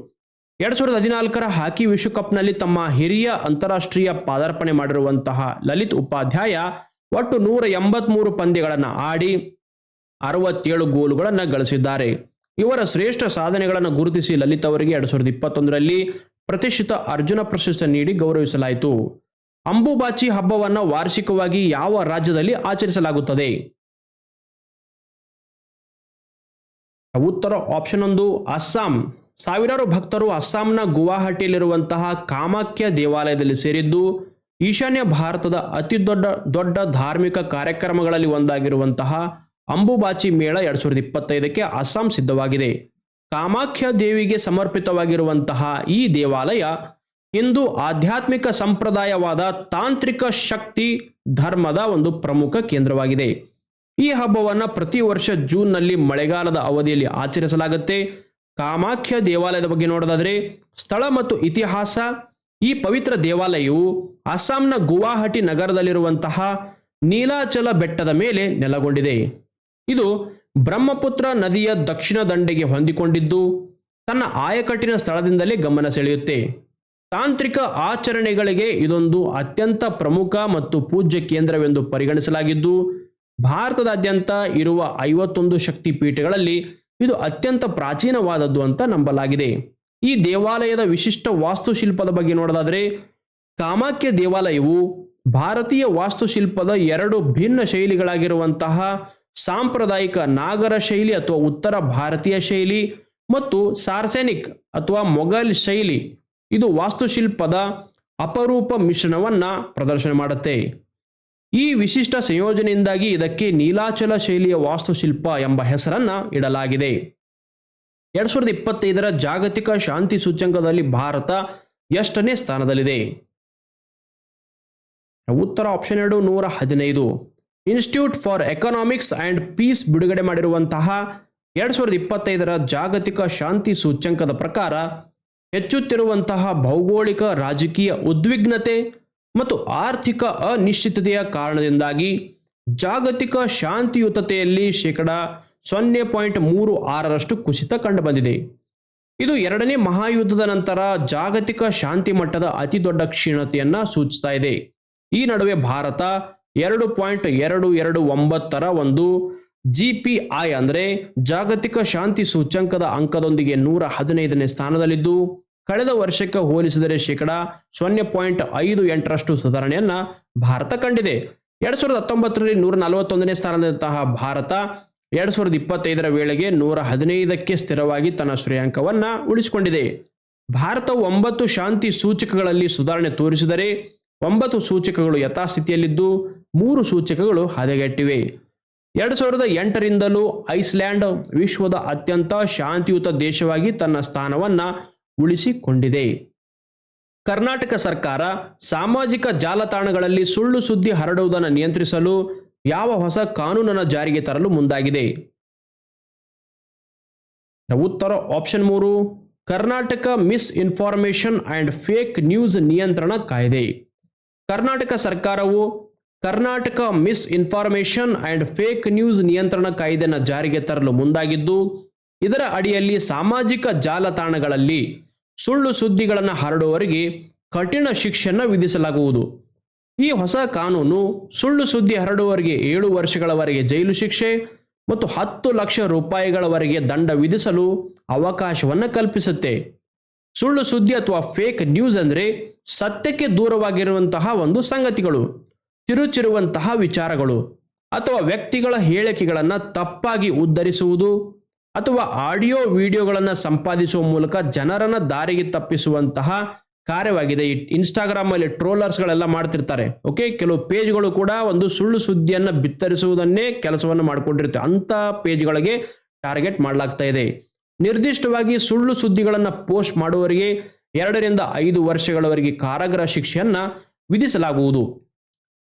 ಎರಡ್ ಸಾವಿರದ ಹದಿನಾಲ್ಕರ ಹಾಕಿ ವಿಶ್ವಕಪ್ನಲ್ಲಿ ತಮ್ಮ ಹಿರಿಯ ಅಂತಾರಾಷ್ಟ್ರೀಯ ಪಾದಾರ್ಪಣೆ ಮಾಡಿರುವಂತಹ ಲಲಿತ್ ಉಪಾಧ್ಯಾಯ ಒಟ್ಟು ನೂರ ಎಂಬತ್ಮೂರು ಪಂದ್ಯಗಳನ್ನು ಆಡಿ ಅರವತ್ತೇಳು ಗೋಲುಗಳನ್ನು ಗಳಿಸಿದ್ದಾರೆ. ಇವರ ಶ್ರೇಷ್ಠ ಸಾಧನೆಗಳನ್ನು ಗುರುತಿಸಿ ಲಲಿತ್ ಅವರಿಗೆ ಎರಡ್ ಸಾವಿರದ ಇಪ್ಪತ್ತೊಂದರಲ್ಲಿ ಪ್ರತಿಷ್ಠಿತ ಅರ್ಜುನ ಪ್ರಶಸ್ತಿ ನೀಡಿ ಗೌರವಿಸಲಾಯಿತು. ಅಂಬುಬಾಚಿ ಹಬ್ಬವನ್ನು ವಾರ್ಷಿಕವಾಗಿ ಯಾವ ರಾಜ್ಯದಲ್ಲಿ ಆಚರಿಸಲಾಗುತ್ತದೆ? ಉತ್ತರ ಆಪ್ಷನ್ ಒಂದು, ಅಸ್ಸಾಂ. ಸಾವಿರಾರು ಭಕ್ತರು ಅಸ್ಸಾಂನ ಗುವಾಹಟಿಯಲ್ಲಿರುವಂತಹ ಕಾಮಾಖ್ಯ ದೇವಾಲಯದಲ್ಲಿ ಸೇರಿದ್ದು, ಈಶಾನ್ಯ ಭಾರತದ ಅತಿ ದೊಡ್ಡ ದೊಡ್ಡ ಧಾರ್ಮಿಕ ಕಾರ್ಯಕ್ರಮಗಳಲ್ಲಿ ಒಂದಾಗಿರುವಂತಹ ಅಂಬುಬಾಚಿ ಮೇಳ ಎರಡ್ ಸಾವಿರದ ಇಪ್ಪತ್ತೈದಕ್ಕೆ ಅಸ್ಸಾಂ ಸಿದ್ಧವಾಗಿದೆ. ಕಾಮಾಖ್ಯ ದೇವಿಗೆ ಸಮರ್ಪಿತವಾಗಿರುವಂತಹ ಈ ದೇವಾಲಯ ಇಂದು ಆಧ್ಯಾತ್ಮಿಕ ಸಂಪ್ರದಾಯವಾದ ತಾಂತ್ರಿಕ ಶಕ್ತಿ ಧರ್ಮದ ಒಂದು ಪ್ರಮುಖ ಕೇಂದ್ರವಾಗಿದೆ. ಈ ಹಬ್ಬವನ್ನು ಪ್ರತಿ ವರ್ಷ ಜೂನ್ನಲ್ಲಿ ಮಳೆಗಾಲದ ಅವಧಿಯಲ್ಲಿ ಆಚರಿಸಲಾಗುತ್ತೆ. ಕಾಮಾಖ್ಯ ದೇವಾಲಯದ ಬಗ್ಗೆ ನೋಡೋದಾದರೆ, ಸ್ಥಳ ಮತ್ತು ಇತಿಹಾಸ, ಈ ಪವಿತ್ರ ದೇವಾಲಯವು ಅಸ್ಸಾಂನ ಗುವಾಹಟಿ ನಗರದಲ್ಲಿರುವಂತಹ ನೀಲಾಚಲ ಬೆಟ್ಟದ ಮೇಲೆ ನೆಲೆಗೊಂಡಿದೆ. ಇದು ಬ್ರಹ್ಮಪುತ್ರ ನದಿಯ ದಕ್ಷಿಣ ದಂಡೆಗೆ ಹೊಂದಿಕೊಂಡಿದ್ದು ತನ್ನ ಆಯಕಟ್ಟಿನ ಸ್ಥಳದಿಂದಲೇ ಗಮನ ಸೆಳೆಯುತ್ತೆ. ತಾಂತ್ರಿಕ ಆಚರಣೆಗಳಿಗೆ ಇದೊಂದು ಅತ್ಯಂತ ಪ್ರಮುಖ ಮತ್ತು ಪೂಜ್ಯ ಕೇಂದ್ರವೆಂದು ಪರಿಗಣಿಸಲಾಗಿದ್ದು, ಭಾರತದಾದ್ಯಂತ ಇರುವ ಐವತ್ತೊಂದು ಶಕ್ತಿ ಪೀಠಗಳಲ್ಲಿ ಇದು ಅತ್ಯಂತ ಪ್ರಾಚೀನವಾದದ್ದು ಅಂತ ನಂಬಲಾಗಿದೆ. ಈ ದೇವಾಲಯದ ವಿಶಿಷ್ಟ ವಾಸ್ತುಶಿಲ್ಪದ ಬಗ್ಗೆ ನೋಡೋದಾದರೆ, ಕಾಮಾಖ್ಯ ದೇವಾಲಯವು ಭಾರತೀಯ ವಾಸ್ತುಶಿಲ್ಪದ ಎರಡು ಭಿನ್ನ ಶೈಲಿಗಳಾಗಿರುವಂತಹ ಸಾಂಪ್ರದಾಯಿಕ ನಾಗರ ಶೈಲಿ ಅಥವಾ ಉತ್ತರ ಭಾರತೀಯ ಶೈಲಿ ಮತ್ತು ಸಾರ್ಸೆನಿಕ್ ಅಥವಾ ಮೊಘಲ್ ಶೈಲಿ. ಇದು ವಾಸ್ತುಶಿಲ್ಪದ ಅಪರೂಪ ಮಿಶ್ರಣವನ್ನ ಪ್ರದರ್ಶನ ಮಾಡುತ್ತೆ. ಈ ವಿಶಿಷ್ಟ ಸಂಯೋಜನೆಯಿಂದಾಗಿ ಇದಕ್ಕೆ ನೀಲಾಚಲ ಶೈಲಿಯ ವಾಸ್ತುಶಿಲ್ಪ ಎಂಬ ಹೆಸರನ್ನ ಇಡಲಾಗಿದೆ. ಎರಡ್ ಸಾವಿರದ ಇಪ್ಪತ್ತೈದರ ಜಾಗತಿಕ ಶಾಂತಿ ಸೂಚ್ಯಂಕದಲ್ಲಿ ಭಾರತ ಎಷ್ಟನೇ ಸ್ಥಾನದಲ್ಲಿದೆ? ಉತ್ತರ ಆಪ್ಷನ್ ಎರಡು ನೂರ ಹದಿನೈದು. Institute for economics and peace ಬಿಡುಗಡೆ ಮಾಡಿರುವಂತಹ ಎರಡು ಸಾವಿರದ ಇಪ್ಪತ್ತೈದರ ಜಾಗತಿಕ ಶಾಂತಿ ಸೂಚ್ಯಂಕದ ಪ್ರಕಾರ ಹೆಚ್ಚುತ್ತಿರುವಂತಹ ಭೌಗೋಳಿಕ, ರಾಜಕೀಯ ಉದ್ವಿಗ್ನತೆ ಮತ್ತು ಆರ್ಥಿಕ ಅನಿಶ್ಚಿತತೆಯ ಕಾರಣದಿಂದಾಗಿ ಜಾಗತಿಕ ಶಾಂತಿಯುತತೆಯಲ್ಲಿ ಶೇಕಡ ಸೊನ್ನೆ ಪಾಯಿಂಟ್ ಮೂರು ಆರರಷ್ಟು ಕುಸಿತ ಕಂಡುಬಂದಿದೆ. ಇದು ಎರಡನೇ ಮಹಾಯುದ್ಧದ ನಂತರ ಜಾಗತಿಕ ಶಾಂತಿ ಮಟ್ಟದ ಅತಿ ದೊಡ್ಡ ಕ್ಷೀಣತೆಯನ್ನು ಸೂಚಿಸ್ತಾ ಇದೆ. ಈ ನಡುವೆ ಭಾರತ ಎರಡು ಪಾಯಿಂಟ್ ಎರಡು ಎರಡು ಒಂಬತ್ತರ ಒಂದು ಜಿ ಪಿ ಐ ಅಂದರೆ ಜಾಗತಿಕ ಶಾಂತಿ ಸೂಚ್ಯಂಕದ ಅಂಕದೊಂದಿಗೆ ನೂರ ಹದಿನೈದನೇ ಸ್ಥಾನದಲ್ಲಿದ್ದು, ಕಳೆದ ವರ್ಷಕ್ಕೆ ಹೋಲಿಸಿದರೆ ಶೇಕಡ ಸೊನ್ನೆ ಪಾಯಿಂಟ್ ಐದು ಎಂಟರಷ್ಟು ಸುಧಾರಣೆಯನ್ನ ಭಾರತ ಕಂಡಿದೆ. ಎರಡ್ ಸಾವಿರದ ಹತ್ತೊಂಬತ್ತರಲ್ಲಿ ನೂರ ನಲವತ್ತೊಂದನೇ ಸ್ಥಾನದಂತಹ ಭಾರತ ಎರಡ್ ಸಾವಿರದ ಇಪ್ಪತ್ತೈದರ ವೇಳೆಗೆ ನೂರ ಹದಿನೈದಕ್ಕೆ ಸ್ಥಿರವಾಗಿ ತನ್ನ ಶ್ರೇಯಾಂಕವನ್ನ ಉಳಿಸಿಕೊಂಡಿದೆ. ಭಾರತವು ಒಂಬತ್ತು ಶಾಂತಿ ಸೂಚಕಗಳಲ್ಲಿ ಸುಧಾರಣೆ ತೋರಿಸಿದರೆ ಒಂಬತ್ತು ಸೂಚಕಗಳು ಯಥಾಸ್ಥಿತಿಯಲ್ಲಿದ್ದು ಮೂರು ಸೂಚಕಗಳು ಹದಗೆಟ್ಟಿವೆ. ಎರಡು ಸಾವಿರದ ಎಂಟರಿಂದಲೂ ಐಸ್ಲ್ಯಾಂಡ್ ವಿಶ್ವದ ಅತ್ಯಂತ ಶಾಂತಿಯುತ ದೇಶವಾಗಿ ತನ್ನ ಸ್ಥಾನವನ್ನ ಉಳಿಸಿಕೊಂಡಿದೆ. ಕರ್ನಾಟಕ ಸರ್ಕಾರ ಸಾಮಾಜಿಕ ಜಾಲತಾಣಗಳಲ್ಲಿ ಸುಳ್ಳು ಸುದ್ದಿ ಹರಡುವುದನ್ನು ನಿಯಂತ್ರಿಸಲು ಯಾವ ಹೊಸ ಕಾನೂನನ್ನು ಜಾರಿಗೆ ತರಲು ಮುಂದಾಗಿದೆ. ಉತ್ತರ ಆಪ್ಷನ್ ಮೂರು, Karnataka misinformation and fake news ನಿಯಂತ್ರಣ ಕಾಯ್ದೆ. ಕರ್ನಾಟಕ ಸರ್ಕಾರವು Karnataka misinformation and fake news ನಿಯಂತ್ರಣ ಕಾಯ್ದೆಯನ್ನು ಜಾರಿಗೆ ತರಲು ಮುಂದಾಗಿದ್ದು, ಇದರ ಅಡಿಯಲ್ಲಿ ಸಾಮಾಜಿಕ ಜಾಲತಾಣಗಳಲ್ಲಿ ಸುಳ್ಳು ಸುದ್ದಿಗಳನ್ನು ಹರಡುವವರಿಗೆ ಕಠಿಣ ಶಿಕ್ಷೆಯನ್ನು ವಿಧಿಸಲಾಗುವುದು. ಈ ಹೊಸ ಕಾನೂನು ಸುಳ್ಳು ಸುದ್ದಿ ಹರಡುವವರಿಗೆ ಏಳು ವರ್ಷಗಳವರೆಗೆ ಜೈಲು ಶಿಕ್ಷೆ ಮತ್ತು ಹತ್ತು ಲಕ್ಷ ರೂಪಾಯಿಗಳವರೆಗೆ ದಂಡ ವಿಧಿಸಲು ಅವಕಾಶವನ್ನು ಕಲ್ಪಿಸುತ್ತೆ. ಸುಳ್ಳು ಸುದ್ದಿ ಅಥವಾ ಫೇಕ್ ನ್ಯೂಸ್ ಅಂದರೆ ಸತ್ಯಕ್ಕೆ ದೂರವಾಗಿರುವಂತಹ ಒಂದು ಸಂಗತಿಗಳು, ತಿರುಚಿರುವಂತಹ ವಿಚಾರಗಳು ಅಥವಾ ವ್ಯಕ್ತಿಗಳ ಹೇಳಿಕೆಗಳನ್ನು ತಪ್ಪಾಗಿ ಉದ್ಧರಿಸುವುದು ಅಥವಾ ಆಡಿಯೋ ವಿಡಿಯೋಗಳನ್ನು ಸಂಪಾದಿಸುವ ಮೂಲಕ ಜನರನ್ನು ದಾರಿಗೆ ತಪ್ಪಿಸುವಂತಹ ಕಾರ್ಯವಾಗಿದೆ. ಇನ್ಸ್ಟಾಗ್ರಾಮ್ ಅಲ್ಲಿ ಟ್ರೋಲರ್ಸ್ಗಳೆಲ್ಲ ಮಾಡ್ತಿರ್ತಾರೆ. ಓಕೆ ಕೆಲವು ಪೇಜ್ಗಳು ಕೂಡ ಒಂದು ಸುಳ್ಳು ಸುದ್ದಿಯನ್ನು ಬಿತ್ತರಿಸುವುದನ್ನೇ ಕೆಲಸವನ್ನು ಮಾಡಿಕೊಂಡಿರುತ್ತೆ. ಅಂತ ಪೇಜ್ಗಳಿಗೆ ಟಾರ್ಗೆಟ್ ಮಾಡಲಾಗ್ತಾ ಇದೆ. ನಿರ್ದಿಷ್ಟವಾಗಿ ಸುಳ್ಳು ಸುದ್ದಿಗಳನ್ನು ಪೋಸ್ಟ್ ಮಾಡುವವರಿಗೆ ಎರಡರಿಂದ ಐದು ವರ್ಷಗಳವರೆಗೆ ಕಾರಾಗೃಹ ಶಿಕ್ಷೆಯನ್ನ ವಿಧಿಸಲಾಗುವುದು.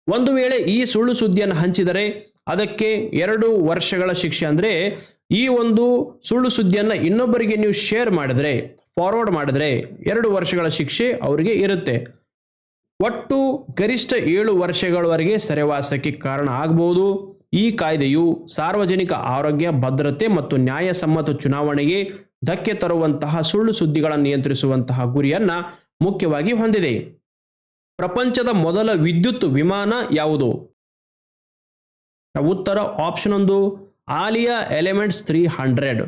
ಒಂದು ವೇಳೆ ಈ ಸುಳ್ಳು ಸುದ್ದಿಯನ್ನು ಹಂಚಿದರೆ ಅದಕ್ಕೆ ಎರಡು ವರ್ಷಗಳ ಶಿಕ್ಷೆ ಅಂದರೆ ಈ ಒಂದು ಸುಳ್ಳು ಸುದ್ದಿಯನ್ನು ಇನ್ನೊಬ್ಬರಿಗೆ ನೀವು ಶೇರ್ ಮಾಡಿದರೆ ಫಾರ್ವರ್ಡ್ ಮಾಡಿದರೆ ಎರಡು ವರ್ಷಗಳ ಶಿಕ್ಷೆ ಅವರಿಗೆ ಇರುತ್ತೆ. ಒಟ್ಟು ಗರಿಷ್ಠ ಏಳು ವರ್ಷಗಳವರೆಗೆ ಸೆರೆವಾಸಕ್ಕೆ ಕಾರಣ ಆಗಬಹುದು ಈ ಕಾಯ್ದೆಯು ಸಾರ್ವಜನಿಕ ಆರೋಗ್ಯ, ಭದ್ರತೆ ಮತ್ತು ನ್ಯಾಯಸಮ್ಮತ ಚುನಾವಣೆಗೆ ಧಕ್ಕೆ ತರುವಂತಹ, ಸುಳ್ಳು ಸುದ್ದಿಗಳನ್ನು ನಿಯಂತ್ರಿಸುವಂತಹ ಗುರಿಯನ್ನ ಮುಖ್ಯವಾಗಿ ಹೊಂದಿದೆ. ಪ್ರಪಂಚದ ಮೊದಲ ವಿದ್ಯುತ್ ವಿಮಾನ ಯಾವುದು? ಉತ್ತರ ಆಪ್ಷನ್ ಒಂದು, ಆಲಿಯಾ ಎಲಿಮೆಂಟ್ಸ್ ತ್ರೀ ಹಂಡ್ರೆಡ್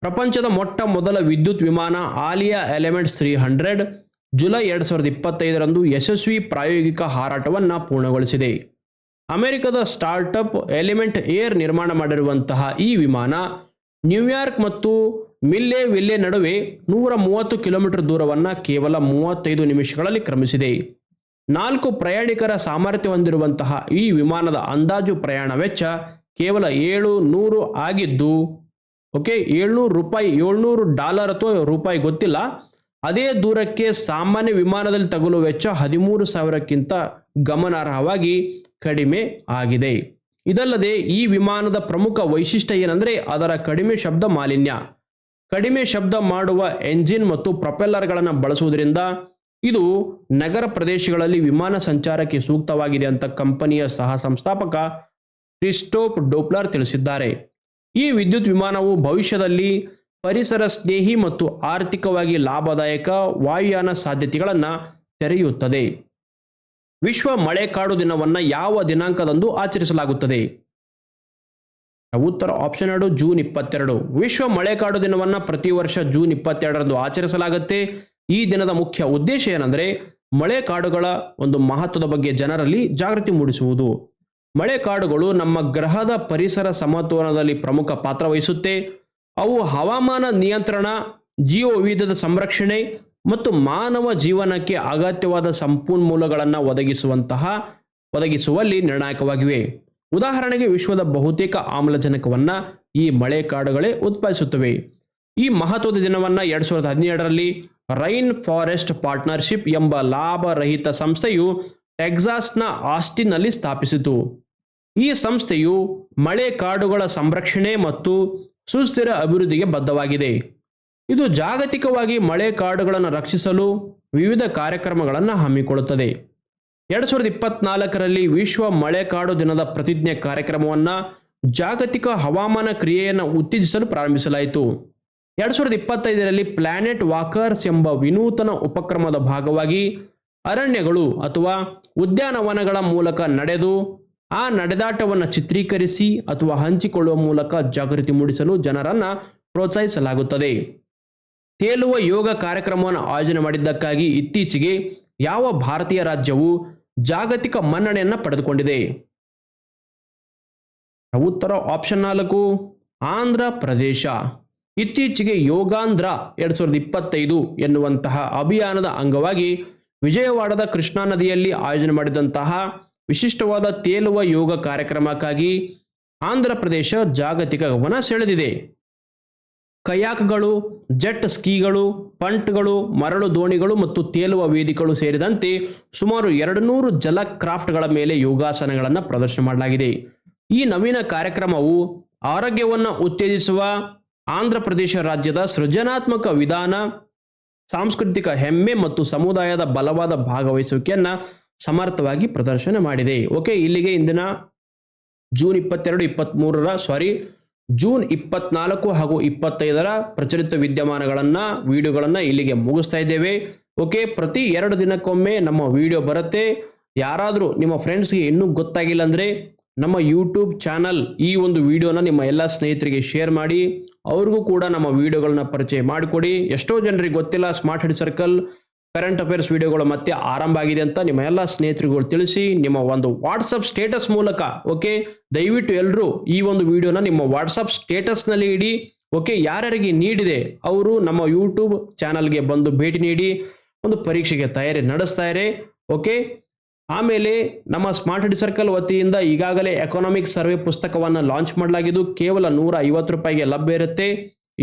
ಪ್ರಪಂಚದ ಮೊಟ್ಟ ಮೊದಲ ವಿದ್ಯುತ್ ವಿಮಾನ Alia elements three hundred July ಎರಡು ಸಾವಿರದ ಇಪ್ಪತ್ತೈದರಂದು ಯಶಸ್ವಿ ಪ್ರಾಯೋಗಿಕ ಹಾರಾಟವನ್ನು ಪೂರ್ಣಗೊಳಿಸಿದೆ. ಅಮೆರಿಕದ ಸ್ಟಾರ್ಟಪ್ ಎಲಿಮೆಂಟ್ ಏರ್ ನಿರ್ಮಾಣ ಮಾಡಿರುವಂತಹ ಈ ವಿಮಾನ, ನ್ಯೂಯಾರ್ಕ್ ಮತ್ತು ಮಿಲ್ಲೆ ವಿಲ್ಲೆ ನಡುವೆ ನೂರ ಮೂವತ್ತು ಕಿಲೋಮೀಟರ್ ದೂರವನ್ನು ಕೇವಲ ಮೂವತ್ತೈದು ನಿಮಿಷಗಳಲ್ಲಿ ಕ್ರಮಿಸಿದೆ. ನಾಲ್ಕು ಪ್ರಯಾಣಿಕರ ಸಾಮರ್ಥ್ಯ ಹೊಂದಿರುವಂತಹ ಈ ವಿಮಾನದ ಅಂದಾಜು ಪ್ರಯಾಣ ವೆಚ್ಚ ಕೇವಲ ಏಳು ನೂರು ಆಗಿದ್ದು, ಓಕೆ, ಏಳ್ನೂರು ರೂಪಾಯಿ, ಏಳ್ನೂರು ಡಾಲರ್ ಅಥವಾ ರೂಪಾಯಿ ಗೊತ್ತಿಲ್ಲ. ಅದೇ ದೂರಕ್ಕೆ ಸಾಮಾನ್ಯ ವಿಮಾನದಲ್ಲಿ ತಗುಲುವ ವೆಚ್ಚ ಹದಿಮೂರು ಸಾವಿರಕ್ಕಿಂತ ಗಮನಾರ್ಹವಾಗಿ ಕಡಿಮೆ ಆಗಿದೆ. ಇದಲ್ಲದೆ ಈ ವಿಮಾನದ ಪ್ರಮುಖ ವೈಶಿಷ್ಟ್ಯ ಏನಂದರೆ ಅದರ ಕಡಿಮೆ ಶಬ್ದ ಮಾಲಿನ್ಯ. ಕಡಿಮೆ ಶಬ್ದ ಮಾಡುವ ಎಂಜಿನ್ ಮತ್ತು ಪ್ರೊಪೆಲ್ಲರ್ಗಳನ್ನು ಬಳಸುವುದರಿಂದ ಇದು ನಗರ ಪ್ರದೇಶಗಳಲ್ಲಿ ವಿಮಾನ ಸಂಚಾರಕ್ಕೆ ಸೂಕ್ತವಾಗಿದೆ ಅಂತ ಕಂಪನಿಯ ಸಹ ಸಂಸ್ಥಾಪಕ ಕ್ರಿಸ್ಟೋಪ್ ಡೋಪ್ಲರ್ ತಿಳಿಸಿದ್ದಾರೆ. ಈ ವಿದ್ಯುತ್ ವಿಮಾನವು ಭವಿಷ್ಯದಲ್ಲಿ ಪರಿಸರ ಸ್ನೇಹಿ ಮತ್ತು ಆರ್ಥಿಕವಾಗಿ ಲಾಭದಾಯಕ ವಾಯುಯಾನ ಸಾಧ್ಯತೆಗಳನ್ನು ತೆರೆಯುತ್ತದೆ. ವಿಶ್ವ ಮಳೆಕಾಡು ದಿನವನ್ನು ಯಾವ ದಿನಾಂಕದಂದು ಆಚರಿಸಲಾಗುತ್ತದೆ? ಉತ್ತರ ಆಪ್ಷನ್ ಎರಡು ಜೂನ್ ಇಪ್ಪತ್ತೆರಡು. ವಿಶ್ವ ಮಳೆಕಾಡು ದಿನವನ್ನು ಪ್ರತಿ ವರ್ಷ ಜೂನ್ ಇಪ್ಪತ್ತೆರಡರಂದು ಆಚರಿಸಲಾಗುತ್ತೆ. ಈ ದಿನದ ಮುಖ್ಯ ಉದ್ದೇಶ ಏನಂದರೆ ಮಳೆಕಾಡುಗಳ ಒಂದು ಮಹತ್ವದ ಬಗ್ಗೆ ಜನರಲ್ಲಿ ಜಾಗೃತಿ ಮೂಡಿಸುವುದು. ಮಳೆಕಾಡುಗಳು ನಮ್ಮ ಗ್ರಹದ ಪರಿಸರ ಸಮತೋಲನದಲ್ಲಿ ಪ್ರಮುಖ ಪಾತ್ರ ವಹಿಸುತ್ತೆ. ಅವು ಹವಾಮಾನ ನಿಯಂತ್ರಣ, ಜೀವ ವಿವಿಧದ ಸಂರಕ್ಷಣೆ ಮತ್ತು ಮಾನವ ಜೀವನಕ್ಕೆ ಅಗತ್ಯವಾದ ಸಂಪನ್ಮೂಲಗಳನ್ನು ಒದಗಿಸುವಂತಹ, ಒದಗಿಸುವಲ್ಲಿ ನಿರ್ಣಾಯಕವಾಗಿವೆ. ಉದಾಹರಣೆಗೆ ವಿಶ್ವದ ಬಹುತೇಕ ಆಮ್ಲಜನಕವನ್ನು ಈ ಮಳೆ ಕಾಡುಗಳೇ ಉತ್ಪಾದಿಸುತ್ತವೆ. ಈ ಮಹತ್ವದ ದಿನವನ್ನು ಎರಡು ಸಾವಿರದ ಹದಿನೇಳರಲ್ಲಿ ರೈನ್ ಫಾರೆಸ್ಟ್ ಪಾರ್ಟ್ನರ್ಶಿಪ್ ಎಂಬ ಲಾಭರಹಿತ ಸಂಸ್ಥೆಯು ಟೆಕ್ಸಾಸ್ನ ಆಸ್ಟಿನ್ನಲ್ಲಿ ಸ್ಥಾಪಿಸಿತು. ಈ ಸಂಸ್ಥೆಯು ಮಳೆ ಕಾಡುಗಳ ಸಂರಕ್ಷಣೆ ಮತ್ತು ಸುಸ್ಥಿರ ಅಭಿವೃದ್ಧಿಗೆ ಬದ್ಧವಾಗಿದೆ. ಇದು ಜಾಗತಿಕವಾಗಿ ಮಳೆ ಕಾಡುಗಳನ್ನು ರಕ್ಷಿಸಲು ವಿವಿಧ ಕಾರ್ಯಕ್ರಮಗಳನ್ನು ಹಮ್ಮಿಕೊಳ್ಳುತ್ತದೆ. ಎರಡು ಸಾವಿರದ ಇಪ್ಪತ್ನಾಲ್ಕರಲ್ಲಿ ವಿಶ್ವ ಮಳೆಕಾಡು ದಿನದ ಪ್ರತಿಜ್ಞೆ ಕಾರ್ಯಕ್ರಮವನ್ನು ಜಾಗತಿಕ ಹವಾಮಾನ ಕ್ರಿಯೆಯನ್ನು ಉತ್ತೇಜಿಸಲು ಪ್ರಾರಂಭಿಸಲಾಯಿತು. ಎರಡು ಸಾವಿರದ ಇಪ್ಪತ್ತೈದರಲ್ಲಿ ಪ್ಲಾನೆಟ್ ವಾಕರ್ಸ್ ಎಂಬ ವಿನೂತನ ಉಪಕ್ರಮದ ಭಾಗವಾಗಿ ಅರಣ್ಯಗಳು ಅಥವಾ ಉದ್ಯಾನವನಗಳ ಮೂಲಕ ನಡೆದು, ಆ ನಡೆದಾಟವನ್ನು ಚಿತ್ರೀಕರಿಸಿ ಅಥವಾ ಹಂಚಿಕೊಳ್ಳುವ ಮೂಲಕ ಜಾಗೃತಿ ಮೂಡಿಸಲು ಜನರನ್ನು ಪ್ರೋತ್ಸಾಹಿಸಲಾಗುತ್ತದೆ. ತೇಲುವ ಯೋಗ ಕಾರ್ಯಕ್ರಮವನ್ನು ಆಯೋಜನೆ ಮಾಡಿದ್ದಕ್ಕಾಗಿ ಇತ್ತೀಚೆಗೆ ಯಾವ ಭಾರತೀಯ ರಾಜ್ಯವು ಜಾಗತಿಕ ಮನ್ನಣೆಯನ್ನು ಪಡೆದುಕೊಂಡಿದೆ? ಉತ್ತರ ಆಪ್ಷನ್ ನಾಲ್ಕು, ಆಂಧ್ರ ಪ್ರದೇಶ. ಇತ್ತೀಚೆಗೆ ಯೋಗಾಂಧ್ರ ಎರಡ್ ಸಾವಿರದ ಇಪ್ಪತ್ತೈದು ಎನ್ನುವಂತಹ ಅಭಿಯಾನದ ಅಂಗವಾಗಿ ವಿಜಯವಾಡದ ಕೃಷ್ಣಾ ನದಿಯಲ್ಲಿ ಆಯೋಜನೆ ಮಾಡಿದಂತಹ ವಿಶಿಷ್ಟವಾದ ತೇಲುವ ಯೋಗ ಕಾರ್ಯಕ್ರಮಕ್ಕಾಗಿ ಆಂಧ್ರ ಪ್ರದೇಶ ಜಾಗತಿಕ ಗಮನ ಸೆಳೆದಿದೆ. ಕಯಾಕ್ಗಳು, ಜೆಟ್ ಸ್ಕೀಗಳು, ಪಂಟ್ಗಳು, ಮರಳು ದೋಣಿಗಳು ಮತ್ತು ತೇಲುವ ವೇದಿಕೆಗಳು ಸೇರಿದಂತೆ ಸುಮಾರು ಎರಡು ನೂರು ಜಲ ಕ್ರಾಫ್ಟ್ಗಳ ಮೇಲೆ ಯೋಗಾಸನಗಳನ್ನು ಪ್ರದರ್ಶನ ಮಾಡಲಾಗಿದೆ. ಈ ನವೀನ ಕಾರ್ಯಕ್ರಮವು ಆರೋಗ್ಯವನ್ನು ಉತ್ತೇಜಿಸುವ ಆಂಧ್ರ ಪ್ರದೇಶ ರಾಜ್ಯದ ಸೃಜನಾತ್ಮಕ ವಿಧಾನ, ಸಾಂಸ್ಕೃತಿಕ ಹೆಮ್ಮೆ ಮತ್ತು ಸಮುದಾಯದ ಬಲವಾದ ಭಾಗವಹಿಸುವಿಕೆಯನ್ನು ಸಮರ್ಥವಾಗಿ ಪ್ರದರ್ಶನ ಮಾಡಿದೆ. ಓಕೆ, ಇಲ್ಲಿಗೆ ಇಂದಿನ ಜೂನ್ ಇಪ್ಪತ್ತೆರಡು ಇಪ್ಪತ್ತ್ಮೂರರ ಸಾರಿ ಜೂನ್ ಇಪ್ಪತ್ನಾಲ್ಕು ಹಾಗೂ ಇಪ್ಪತ್ತೈದರ ಪ್ರಚಲಿತ ವಿದ್ಯಮಾನಗಳನ್ನು, ವಿಡಿಯೋಗಳನ್ನು ಇಲ್ಲಿಗೆ ಮುಗಿಸ್ತಾ ಇದ್ದೇವೆ. ಓಕೆ, ಪ್ರತಿ ಎರಡು ದಿನಕ್ಕೊಮ್ಮೆ ನಮ್ಮ ವಿಡಿಯೋ ಬರುತ್ತೆ. ಯಾರಾದರೂ ನಿಮ್ಮ ಫ್ರೆಂಡ್ಸ್ಗೆ ಇನ್ನೂ ಗೊತ್ತಾಗಿಲ್ಲ ಅಂದರೆ ನಮ್ಮ ಯೂಟ್ಯೂಬ್ ಚಾನಲ್ ಈ ಒಂದು ವಿಡಿಯೋನ ನಿಮ್ಮ ಎಲ್ಲ ಸ್ನೇಹಿತರಿಗೆ ಶೇರ್ ಮಾಡಿ. ಅವ್ರಿಗೂ ಕೂಡ ನಮ್ಮ ವಿಡಿಯೋಗಳನ್ನ ಪರಿಚಯ ಮಾಡಿಕೊಡಿ. ಎಷ್ಟೋ ಜನರಿಗೆ ಗೊತ್ತಿಲ್ಲ, smart head circle. Current affairs ವಿಡಿಯೋಗಳು ಮತ್ತೆ ಆರಂಭ ಆಗಿದೆ ಅಂತ ನಿಮ್ಮ ಎಲ್ಲ ಸ್ನೇಹಿತರುಗಳು ತಿಳಿಸಿ ನಿಮ್ಮ ಒಂದು ವಾಟ್ಸಪ್ ಸ್ಟೇಟಸ್ ಮೂಲಕ ಓಕೆ ದಯವಿಟ್ಟು ಎಲ್ಲರೂ ಈ ಒಂದು ವಿಡಿಯೋನ ನಿಮ್ಮ ವಾಟ್ಸಪ್ ಸ್ಟೇಟಸ್ನಲ್ಲಿ ಇಡಿ ಓಕೆ ಯಾರ್ಯಾರಿಗೆ ನೀಡಿದೆ ಅವರು ನಮ್ಮ ಯೂಟ್ಯೂಬ್ ಚಾನಲ್ಗೆ ಬಂದು ಭೇಟಿ ನೀಡಿ, ಒಂದು ಪರೀಕ್ಷೆಗೆ ತಯಾರಿ ನಡೆಸ್ತಾ ಇರೆ ಓಕೆ ಆಮೇಲೆ ನಮ್ಮ ಸ್ಮಾರ್ಟ್ ಸಿಟಿ ಸರ್ಕಲ್ ವತಿಯಿಂದ ಈಗಾಗಲೇ ಎಕನಾಮಿಕ್ ಸರ್ವೆ ಪುಸ್ತಕವನ್ನು ಲಾಂಚ್ ಮಾಡಲಾಗಿದ್ದು, ಕೇವಲ ನೂರ ಐವತ್ತು ರೂಪಾಯಿಗೆ ಲಭ್ಯ ಇರುತ್ತೆ.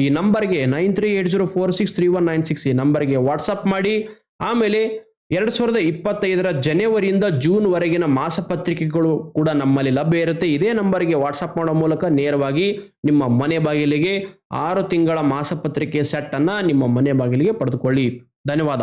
ಈ ನಂಬರ್ಗೆ nine three eight zero four six three one nine six ಈ ನಂಬರ್ಗೆ ವಾಟ್ಸಪ್ ಮಾಡಿ. ಆಮೇಲೆ ಎರಡು ಸಾವಿರದ ಇಪ್ಪತ್ತೈದರ ಜನವರಿಯಿಂದ ಜೂನ್ವರೆಗಿನ ಮಾಸಪತ್ರಿಕೆಗಳು ಕೂಡ ನಮ್ಮಲ್ಲಿ ಲಭ್ಯ ಇರುತ್ತೆ. ಇದೇ ನಂಬರ್ಗೆ ವಾಟ್ಸಪ್ ಮಾಡೋ ಮೂಲಕ ನೇರವಾಗಿ ನಿಮ್ಮ ಮನೆ ಬಾಗಿಲಿಗೆ ಆರು ತಿಂಗಳ ಮಾಸಪತ್ರಿಕೆ ಸೆಟ್ ಅನ್ನ ನಿಮ್ಮ ಮನೆ ಬಾಗಿಲಿಗೆ ಪಡೆದುಕೊಳ್ಳಿ. ಧನ್ಯವಾದ.